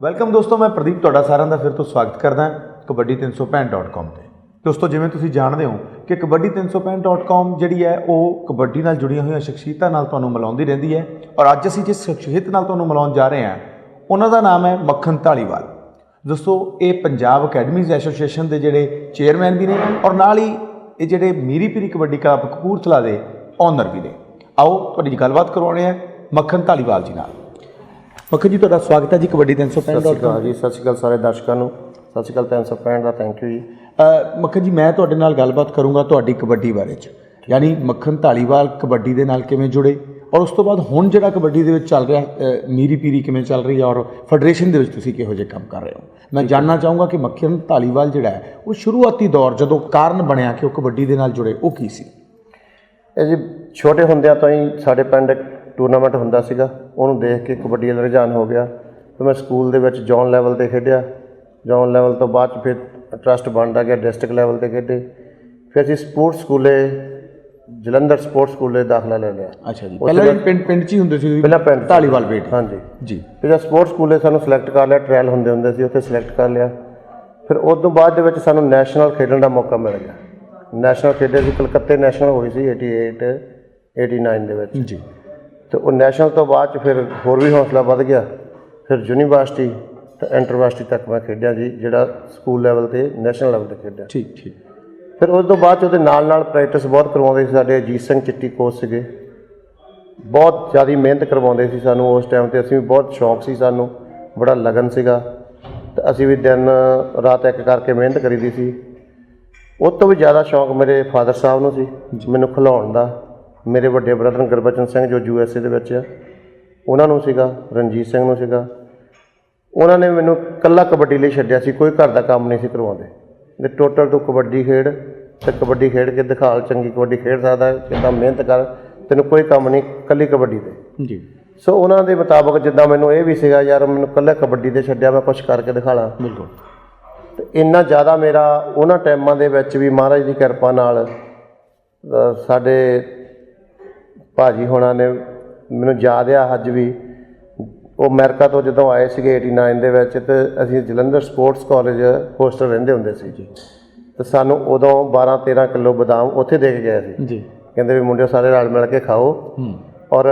Welcome ਦੋਸਤੋ, ਮੈਂ ਪ੍ਰਦੀਪ ਤੁਹਾਡਾ ਸਾਰਿਆਂ ਦਾ ਫਿਰ ਤੋਂ ਸਵਾਗਤ ਕਰਦਾ ਹਾਂ ਕਬੱਡੀ365.com ਤੇ। ਦੋਸਤੋ, ਜਿਵੇਂ ਤੁਸੀਂ ਜਾਣਦੇ ਹੋ ਕਿ ਕਬੱਡੀ365.com ਜਿਹੜੀ ਹੈ, ਉਹ ਕਬੱਡੀ ਨਾਲ ਜੁੜੀਆਂ ਹੋਈਆਂ ਸ਼ਖਸੀਅਤਾਂ ਨਾਲ ਤੁਹਾਨੂੰ ਮਿਲਾਉਂਦੀ ਰਹਿੰਦੀ ਹੈ ਔਰ ਅੱਜ ਅਸੀਂ ਜਿਸ ਸ਼ਖਸੀਅਤ ਨਾਲ ਤੁਹਾਨੂੰ ਮਿਲਾਉਣ ਜਾ ਰਹੇ ਹਾਂ, ਉਹਨਾਂ ਦਾ ਨਾਮ ਹੈ ਮੱਖਣ ਢਾਲੀਵਾਲ ਦੋਸਤੋ, ਇਹ ਪੰਜਾਬ ਅਕੈਡਮੀਜ਼ ਐਸੋਸੀਏਸ਼ਨ ਦੇ ਜਿਹੜੇ ਚੇਅਰਮੈਨ ਵੀ ਨੇ ਔਰ ਨਾਲ ਹੀ ਇਹ ਜਿਹੜੇ ਮੀਰੀ ਪੀਰੀ ਕਬੱਡੀ ਕਲੱਬ ਕਪੂਰਥਲਾ ਦੇ ਓਨਰ ਵੀ ਨੇ। ਆਓ, ਤੁਹਾਡੀ ਗੱਲਬਾਤ ਕਰਵਾਉਣੇ ਆ ਮੱਖਣ ਢਾਲੀਵਾਲ ਜੀ ਨਾਲ। ਮੱਖਣ ਜੀ ਤੁਹਾਡਾ ਸਵਾਗਤ ਹੈ ਜੀ ਕਬੱਡੀ 365 ਸਤਿ ਸ਼੍ਰੀ ਅਕਾਲ ਜੀ ਸਤਿ ਸ਼੍ਰੀ ਅਕਾਲ ਸਾਰੇ ਦਰਸ਼ਕਾਂ ਨੂੰ। ਸਤਿ ਸ਼੍ਰੀ ਅਕਾਲ 365 ਦਾ ਥੈਂਕ ਯੂ ਜੀ। ਮੱਖਣ ਜੀ ਮੈਂ ਤੁਹਾਡੇ ਨਾਲ ਗੱਲਬਾਤ ਕਰੂੰਗਾ ਤੁਹਾਡੀ ਕਬੱਡੀ ਬਾਰੇ ਚ। ਯਾਨੀ ਮੱਖਣ ਢਾਲੀਵਾਲ ਕਬੱਡੀ ਦੇ ਨਾਲ ਕਿਵੇਂ ਜੁੜੇ? ਔਰ ਉਸ ਤੋਂ ਬਾਅਦ ਹੁਣ ਜਿਹੜਾ ਕਬੱਡੀ ਦੇ ਵਿੱਚ ਚੱਲ ਰਿਹਾ ਮੀਰੀ ਪੀਰੀ ਕਿਵੇਂ ਚੱਲ ਰਹੀ ਹੈ? ਔਰ ਫੈਡਰੇਸ਼ਨ ਦੇ ਵਿੱਚ ਤੁਸੀਂ ਕਿਹੋ ਜਿਹੇ ਕੰਮ ਕਰ ਰਹੇ ਹੋ? ਮੈਂ ਜਾਣਨਾ ਚਾਹੂੰਗਾ ਕਿ ਮੱਖਣ ਢਾਲੀਵਾਲ ਜਿਹੜਾ ਹੈ ਉਹ ਸ਼ੁਰੂਆਤੀ ਦੌਰ ਜਦੋਂ ਕਾਰਨ ਬਣਿਆ ਕਿ ਉਹ ਕਬੱਡੀ ਦੇ ਨਾਲ ਜੁੜੇ ਉਹ ਕੀ ਸੀ? ਇਹ ਜੀ ਛੋਟੇ ਹੁੰਦਿਆਂ ਤੋਂ ਹੀ ਸਾਡੇ ਪਿੰਡ ਟੂਰਨਾਮੈਂਟ ਹੁੰਦਾ ਸੀਗਾ ਉਹਨੂੰ ਦੇਖ ਕੇ ਕਬੱਡੀ ਵੱਲ ਰੁਝਾਨ ਹੋ ਗਿਆ। ਫਿਰ ਮੈਂ ਸਕੂਲ ਦੇ ਵਿੱਚ ਜ਼ੋਨ ਲੈਵਲ ਤੇ ਖੇਡਿਆ। ਜ਼ੋਨ ਲੈਵਲ ਤੋਂ ਬਾਅਦ ਫਿਰ ਟਰਸਟ ਬਣਦਾ ਗਿਆ ਡਿਸਟ੍ਰਿਕਟ ਲੈਵਲ ਤੇ ਖੇਡੇ। ਫਿਰ ਅਸੀਂ ਸਪੋਰਟਸ ਸਕੂਲੇ ਜਲੰਧਰ ਸਪੋਰਟਸ ਸਕੂਲੇ ਦਾਖਲਾ ਲੈ ਲਿਆ। ਅੱਛਾ ਜੀ। ਪਹਿਲਾਂ ਪਿੰਡ ਪਿੰਡ 'ਚ ਹੀ ਹੁੰਦੇ ਸੀ ਪਹਿਲਾਂ ਪਿੰਡ। ਢਾਲੀਵਾਲ ਬੇਟ। ਹਾਂਜੀ। ਜੀ। ਫਿਰ ਜਦ ਸਪੋਰਟਸ ਸਕੂਲੇ ਸਾਨੂੰ ਸਿਲੈਕਟ ਕਰ ਲਿਆ ਟ੍ਰਾਇਲ ਹੁੰਦੇ ਹੁੰਦੇ ਸੀ ਉੱਥੇ ਸਿਲੈਕਟ ਕਰ ਲਿਆ। ਫਿਰ ਉਸ ਤੋਂ ਬਾਅਦ ਦੇ ਵਿੱਚ ਸਾਨੂੰ ਨੈਸ਼ਨਲ ਖੇਡਣ ਦਾ ਮੌਕਾ ਮਿਲ ਗਿਆ। ਨੈਸ਼ਨਲ ਖੇਡੇ ਸੀ ਕਲਕੱਤੇ ਨੈਸ਼ਨਲ ਹੋਈ ਸੀ 88 89 ਦੇ ਵਿੱਚ। ਜੀ। ਤੇ ਉਹ ਨੈਸ਼ਨਲ ਤੋਂ ਬਾਅਦ ਚ ਫਿਰ ਹੋਰ ਵੀ ਹੌਸਲਾ ਵੱਧ ਗਿਆ। ਫਿਰ ਯੂਨੀਵਰਸਿਟੀ ਤੇ ਇੰਟਰਵਰਸਿਟੀ ਤੱਕ ਮੈਂ ਖੇਡਿਆ ਜੀ ਜਿਹੜਾ ਸਕੂਲ ਲੈਵਲ ਤੇ ਨੈਸ਼ਨਲ ਲੈਵਲ ਤੇ ਖੇਡਿਆ। ਠੀਕ ਠੀਕ। ਫਿਰ ਉਸ ਤੋਂ ਬਾਅਦ 'ਚ ਉਹਦੇ ਨਾਲ ਨਾਲ ਪ੍ਰੈਕਟਿਸ ਬਹੁਤ ਕਰਵਾਉਂਦੇ ਸੀ ਸਾਡੇ ਅਜੀਤ ਸਿੰਘ ਚਿੱਟੀ ਕੋਚ ਸੀਗੇ। ਬਹੁਤ ਜ਼ਿਆਦਾ ਮਿਹਨਤ ਕਰਵਾਉਂਦੇ ਸੀ ਸਾਨੂੰ ਉਸ ਟਾਈਮ ਤੇ। ਅਸੀਂ ਵੀ ਬਹੁਤ ਸ਼ੌਕ ਸੀ ਸਾਨੂੰ ਬੜਾ ਲਗਨ ਸੀਗਾ। ਤੇ ਅਸੀਂ ਵੀ ਦਿਨ ਰਾਤ ਇੱਕ ਕਰਕੇ ਮਿਹਨਤ ਕਰੀਦੀ ਸੀ। ਉਹ ਤੋਂ ਵੀ ਜ਼ਿਆਦਾ ਸ਼ੌਕ ਮੇਰੇ ਫਾਦਰ ਸਾਹਿਬ ਨੂੰ ਸੀ ਮੈਨੂੰ ਖਿਲਾਉਣ ਦਾ। ਮੇਰੇ ਵੱਡੇ ਬ੍ਰਦਰ ਗੁਰਬਚਨ ਸਿੰਘ ਜੋ ਯੂ ਐਸ ਏ ਦੇ ਵਿੱਚ ਆ ਉਹਨਾਂ ਨੂੰ ਸੀਗਾ ਰਣਜੀਤ ਸਿੰਘ ਨੂੰ ਸੀਗਾ। ਉਹਨਾਂ ਨੇ ਮੈਨੂੰ ਕੱਲਾ ਕਬੱਡੀ ਲਈ ਛੱਡਿਆ ਸੀ ਕੋਈ ਘਰ ਦਾ ਕੰਮ ਨਹੀਂ ਸੀ ਕਰਵਾਉਂਦੇ। ਤੇ ਟੋਟਲ ਤੂੰ ਕਬੱਡੀ ਖੇਡ ਤੇ ਕਬੱਡੀ ਖੇਡ ਕੇ ਦਿਖਾਲ ਚੰਗੀ ਕਬੱਡੀ ਖੇਡ ਸਕਦਾ ਕਿੰਨਾ ਮਿਹਨਤ ਕਰ ਤੈਨੂੰ ਕੋਈ ਕੰਮ ਨਹੀਂ ਕੱਲੀ ਕਬੱਡੀ ਤੇ। ਜੀ। ਸੋ ਉਹਨਾਂ ਦੇ ਮੁਤਾਬਕ ਜਿੱਦਾਂ ਮੈਨੂੰ ਇਹ ਵੀ ਸੀਗਾ ਯਾਰ ਮੈਨੂੰ ਕੱਲਾ ਕਬੱਡੀ ਤੇ ਛੱਡਿਆ ਮੈਂ ਕੁਝ ਕਰਕੇ ਦਿਖਾਲਾਂ ਬਿਲਕੁਲ। ਤੇ ਇੰਨਾ ਜ਼ਿਆਦਾ ਮੇਰਾ ਉਹਨਾਂ ਟਾਈਮਾਂ ਦੇ ਵਿੱਚ ਵੀ ਮਹਾਰਾਜ ਦੀ ਕਿਰਪਾ ਨਾਲ ਸਾਡੇ ਭਾਜੀ ਹੋਣਾ ਨੇ ਮੈਨੂੰ ਯਾਦ ਆ ਅੱਜ ਵੀ। ਉਹ ਅਮਰੀਕਾ ਤੋਂ ਜਦੋਂ ਆਏ ਸੀਗੇ 89 ਦੇ ਵਿੱਚ ਤੇ ਅਸੀਂ ਜਲੰਧਰ ਸਪੋਰਟਸ ਕਾਲਜ ਹੋਸਟਲ ਰਹਿੰਦੇ ਹੁੰਦੇ ਸੀ ਜੀ। ਤੇ ਸਾਨੂੰ ਉਦੋਂ 12 13 ਕਿਲੋ ਬਦਾਮ ਉੱਥੇ ਦੇ ਕੇ ਗਏ ਸੀ। ਜੀ। ਕਹਿੰਦੇ ਵੀ ਮੁੰਡਿਓ ਸਾਰੇ ਰਲ ਮਿਲ ਕੇ ਖਾਓ। ਔਰ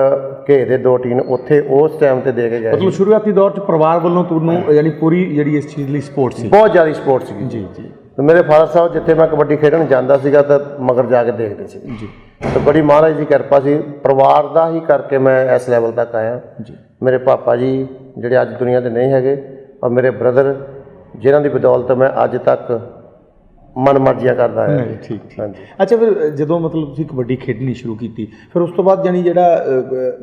ਘੇ ਦੇ ਦੋ ਟੀਨ ਉੱਥੇ ਉਸ ਟਾਈਮ ਤੇ ਦੇ ਕੇ ਗਏ ਮਤਲਬ ਸ਼ੁਰੂਆਤੀ ਦੌਰ 'ਚ ਪਰਿਵਾਰ ਵੱਲੋਂ ਤੁਹਾਨੂੰ ਯਾਨੀ ਪੂਰੀ ਜਿਹੜੀ ਇਸ ਚੀਜ਼ ਲਈ ਸਪੋਰਟ ਸੀ। ਬਹੁਤ ਜ਼ਿਆਦਾ ਸਪੋਰਟ ਸੀਗੀ। ਜੀ ਜੀ। ਤੇ ਮੇਰੇ ਫਾਦਰ ਸਾਹਿਬ ਜਿੱਥੇ ਮੈਂ ਕਬੱਡੀ ਖੇਡਣ ਜਾਂਦਾ ਸੀਗਾ ਤਾਂ ਮਗਰ ਜਾ ਕੇ ਦੇਖਦੇ ਸੀ। ਜੀ। ਤੇ ਬੜੀ ਮਹਾਰਾਜ ਦੀ ਕਿਰਪਾ ਸੀ। ਪਰਿਵਾਰ ਦਾ ਹੀ ਕਰਕੇ ਮੈਂ ਇਸ ਲੈਵਲ ਤੱਕ ਆਇਆ। ਜੀ। ਮੇਰੇ ਪਾਪਾ ਜੀ ਜਿਹੜੇ ਅੱਜ ਦੁਨੀਆ ਤੇ ਨਹੀਂ ਹੈਗੇ ਔਰ ਮੇਰੇ ਬ੍ਰਦਰ ਜਿਨ੍ਹਾਂ ਦੀ ਬਦੌਲਤ ਮੈਂ ਅੱਜ ਤੱਕ ਮਨ ਮਰਜ਼ੀਆਂ ਕਰਦਾ ਆਇਆ। ਨਹੀਂ ਠੀਕ ਠੀਕ। ਹਾਂਜੀ। ਅੱਛਾ ਫਿਰ ਜਦੋਂ ਮਤਲਬ ਤੁਸੀਂ ਕਬੱਡੀ ਖੇਡਣੀ ਸ਼ੁਰੂ ਕੀਤੀ ਫਿਰ ਉਸ ਤੋਂ ਬਾਅਦ ਜਾਨੀ ਜਿਹੜਾ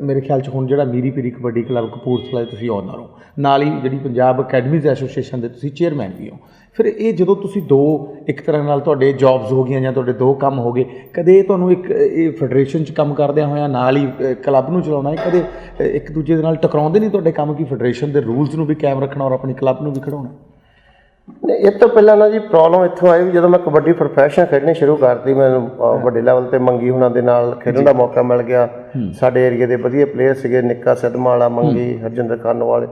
ਮੇਰੇ ਖਿਆਲ 'ਚ ਹੁਣ ਜਿਹੜਾ ਮੀਰੀ ਪੀਰੀ ਕਬੱਡੀ ਕਲੱਬ ਕਪੂਰਥਲਾ ਦੇ ਤੁਸੀਂ ਓਨਰ ਹੋ। ਨਾਲ ਹੀ ਜਿਹੜੀ ਪੰਜਾਬ ਅਕੈਡਮੀਜ਼ ਐਸੋਸੀਏਸ਼ਨ ਦੇ ਤੁਸੀਂ ਚੇਅਰਮੈਨ ਵੀ ਹੋ। ਫਿਰ ਇਹ ਜਦੋਂ ਤੁਸੀਂ ਦੋ ਇੱਕ ਤਰ੍ਹਾਂ ਨਾਲ ਤੁਹਾਡੇ ਜੌਬਸ ਹੋ ਗਈਆਂ ਜਾਂ ਤੁਹਾਡੇ ਦੋ ਕੰਮ ਹੋ ਗਏ ਕਦੇ ਤੁਹਾਨੂੰ ਇੱਕ ਇਹ ਫੈਡਰੇਸ਼ਨ 'ਚ ਕੰਮ ਕਰਦਿਆਂ ਹੋਇਆਂ ਨਾਲ ਹੀ ਕਲੱਬ ਨੂੰ ਚਲਾਉਣਾ ਹੈ? ਕਦੇ ਇੱਕ ਦੂਜੇ ਦੇ ਨਾਲ ਟਕਰਾਉਂਦੇ ਨਹੀਂ ਤੁਹਾਡੇ ਕੰਮ ਕੀ ਫੈਡਰੇਸ਼ਨ ਦੇ ਰੂਲਸ ਨੂੰ ਵੀ ਕਾਇਮ ਰੱਖਣਾ ਔਰ ਆਪਣੀ ਕਲੱਬ ਨੂੰ ਵੀ ਖੜਾਉਣਾ ਨਹੀਂ ਇਹ ਤੋਂ ਪਹਿਲਾਂ ਨਾ ਜੀ ਪ੍ਰੋਬਲਮ ਇੱਥੋਂ ਆਈ ਵੀ ਜਦੋਂ ਮੈਂ ਕਬੱਡੀ ਪ੍ਰੋਫੈਸ਼ਨ ਖੇਡਣੀ ਸ਼ੁਰੂ ਕਰਤੀ ਮੈਨੂੰ ਵੱਡੇ ਲੈਵਲ ਤੇ ਮੰਗੀ ਹੁਣਾਂ ਦੇ ਨਾਲ ਖੇਡਣ ਦਾ ਮੌਕਾ ਮਿਲ ਗਿਆ। ਸਾਡੇ ਏਰੀਆ ਦੇ ਵਧੀਆ ਪਲੇਅਰ ਸੀਗੇ ਨਿੱਕਾ ਸਿੱਧਮਾ ਵਾਲਾ ਮੰਗੀ ਹਰਜਿੰਦਰ ਖਾਨ ਵਾਲੇ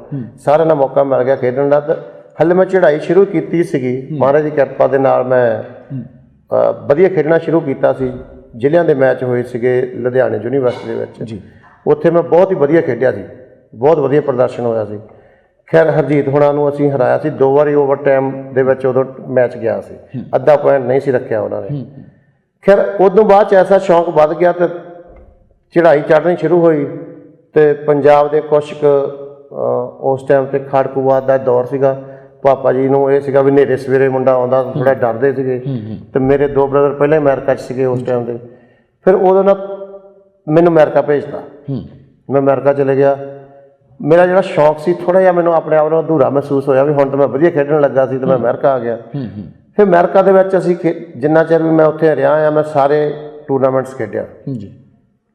ਸਾਰਿਆਂ ਦਾ ਮੌਕਾ ਮਿਲ ਗਿਆ ਖੇਡਣ ਦਾ। ਤੇ ਹਲੇ ਮੈਂ ਚੜ੍ਹਾਈ ਸ਼ੁਰੂ ਕੀਤੀ ਸੀਗੀ ਮਹਾਰਾਜ ਦੀ ਕਿਰਪਾ ਦੇ ਨਾਲ ਮੈਂ ਵਧੀਆ ਖੇਡਣਾ ਸ਼ੁਰੂ ਕੀਤਾ ਸੀ ਜ਼ਿਲ੍ਹਿਆਂ ਦੇ ਮੈਚ ਹੋਏ ਸੀਗੇ ਲੁਧਿਆਣੇ ਯੂਨੀਵਰਸਿਟੀ ਦੇ ਵਿੱਚ। ਜੀ। ਉੱਥੇ ਮੈਂ ਬਹੁਤ ਹੀ ਵਧੀਆ ਖੇਡਿਆ ਸੀ ਬਹੁਤ ਵਧੀਆ ਪ੍ਰਦਰਸ਼ਨ ਹੋਇਆ ਸੀ। ਖੈਰ ਹਰਜੀਤ ਹੁਣਾਂ ਨੂੰ ਅਸੀਂ ਹਰਾਇਆ ਸੀ ਦੋ ਵਾਰੀ ਓਵਰ ਟਾਈਮ ਦੇ ਵਿੱਚ ਉਦੋਂ ਮੈਚ ਗਿਆ ਸੀ। ਅੱਧਾ ਪੁਆਇੰਟ ਨਹੀਂ ਸੀ ਰੱਖਿਆ ਉਹਨਾਂ ਨੇ। ਖੈਰ ਉਦੋਂ ਬਾਅਦ ਚ ਐਸਾ ਸ਼ੌਂਕ ਵੱਧ ਗਿਆ ਤੇ ਚੜ੍ਹਾਈ ਚੜ੍ਹਨੀ ਸ਼ੁਰੂ ਹੋਈ ਤੇ ਪੰਜਾਬ ਦੇ ਕੁਛ ਕੁ ਅਹ, ਉਸ ਟਾਈਮ ਤੇ ਖੜਕੂਵਾਦ ਦਾ ਦੌਰ ਸੀਗਾ। ਪਾਪਾ ਜੀ ਨੂੰ ਇਹ ਸੀਗਾ ਵੀ ਨੇਰੇ ਸਵੇਰੇ ਮੁੰਡਾ ਆਉਂਦਾ ਥੋੜਾ ਡਰਦੇ ਸੀਗੇ। ਤੇ ਮੇਰੇ ਦੋ ਬ੍ਰਦਰ ਪਹਿਲਾਂ ਅਮਰੀਕਾ 'ਚ ਸੀਗੇ ਉਸ ਟਾਈਮ ਤੇ ਫਿਰ ਉਦੋਂ ਨਾ ਮੈਨੂੰ ਅਮਰੀਕਾ ਭੇਜਤਾ। ਮੈਂ ਅਮਰੀਕਾ ਚਲੇ ਗਿਆ। ਮੇਰਾ ਜਿਹੜਾ ਸ਼ੌਕ ਸੀ ਥੋੜਾ ਜਿਹਾ ਮੈਨੂੰ ਆਪਣੇ ਆਪ ਨੂੰ ਅਧੂਰਾ ਮਹਿਸੂਸ ਹੋਇਆ ਵੀ ਹੁਣ ਤਾਂ ਮੈਂ ਵਧੀਆ ਖੇਡਣ ਲੱਗਾ ਸੀ ਤੇ ਮੈਂ ਅਮਰੀਕਾ ਆ ਗਿਆ। ਫਿਰ ਅਮਰੀਕਾ ਦੇ ਵਿੱਚ ਅਸੀਂ ਜਿੰਨਾ ਚਿਰ ਵੀ ਮੈਂ ਉੱਥੇ ਰਿਹਾ ਆ ਮੈਂ ਸਾਰੇ ਟੂਰਨਾਮੈਂਟਸ ਖੇਡਿਆ। ਜੀ।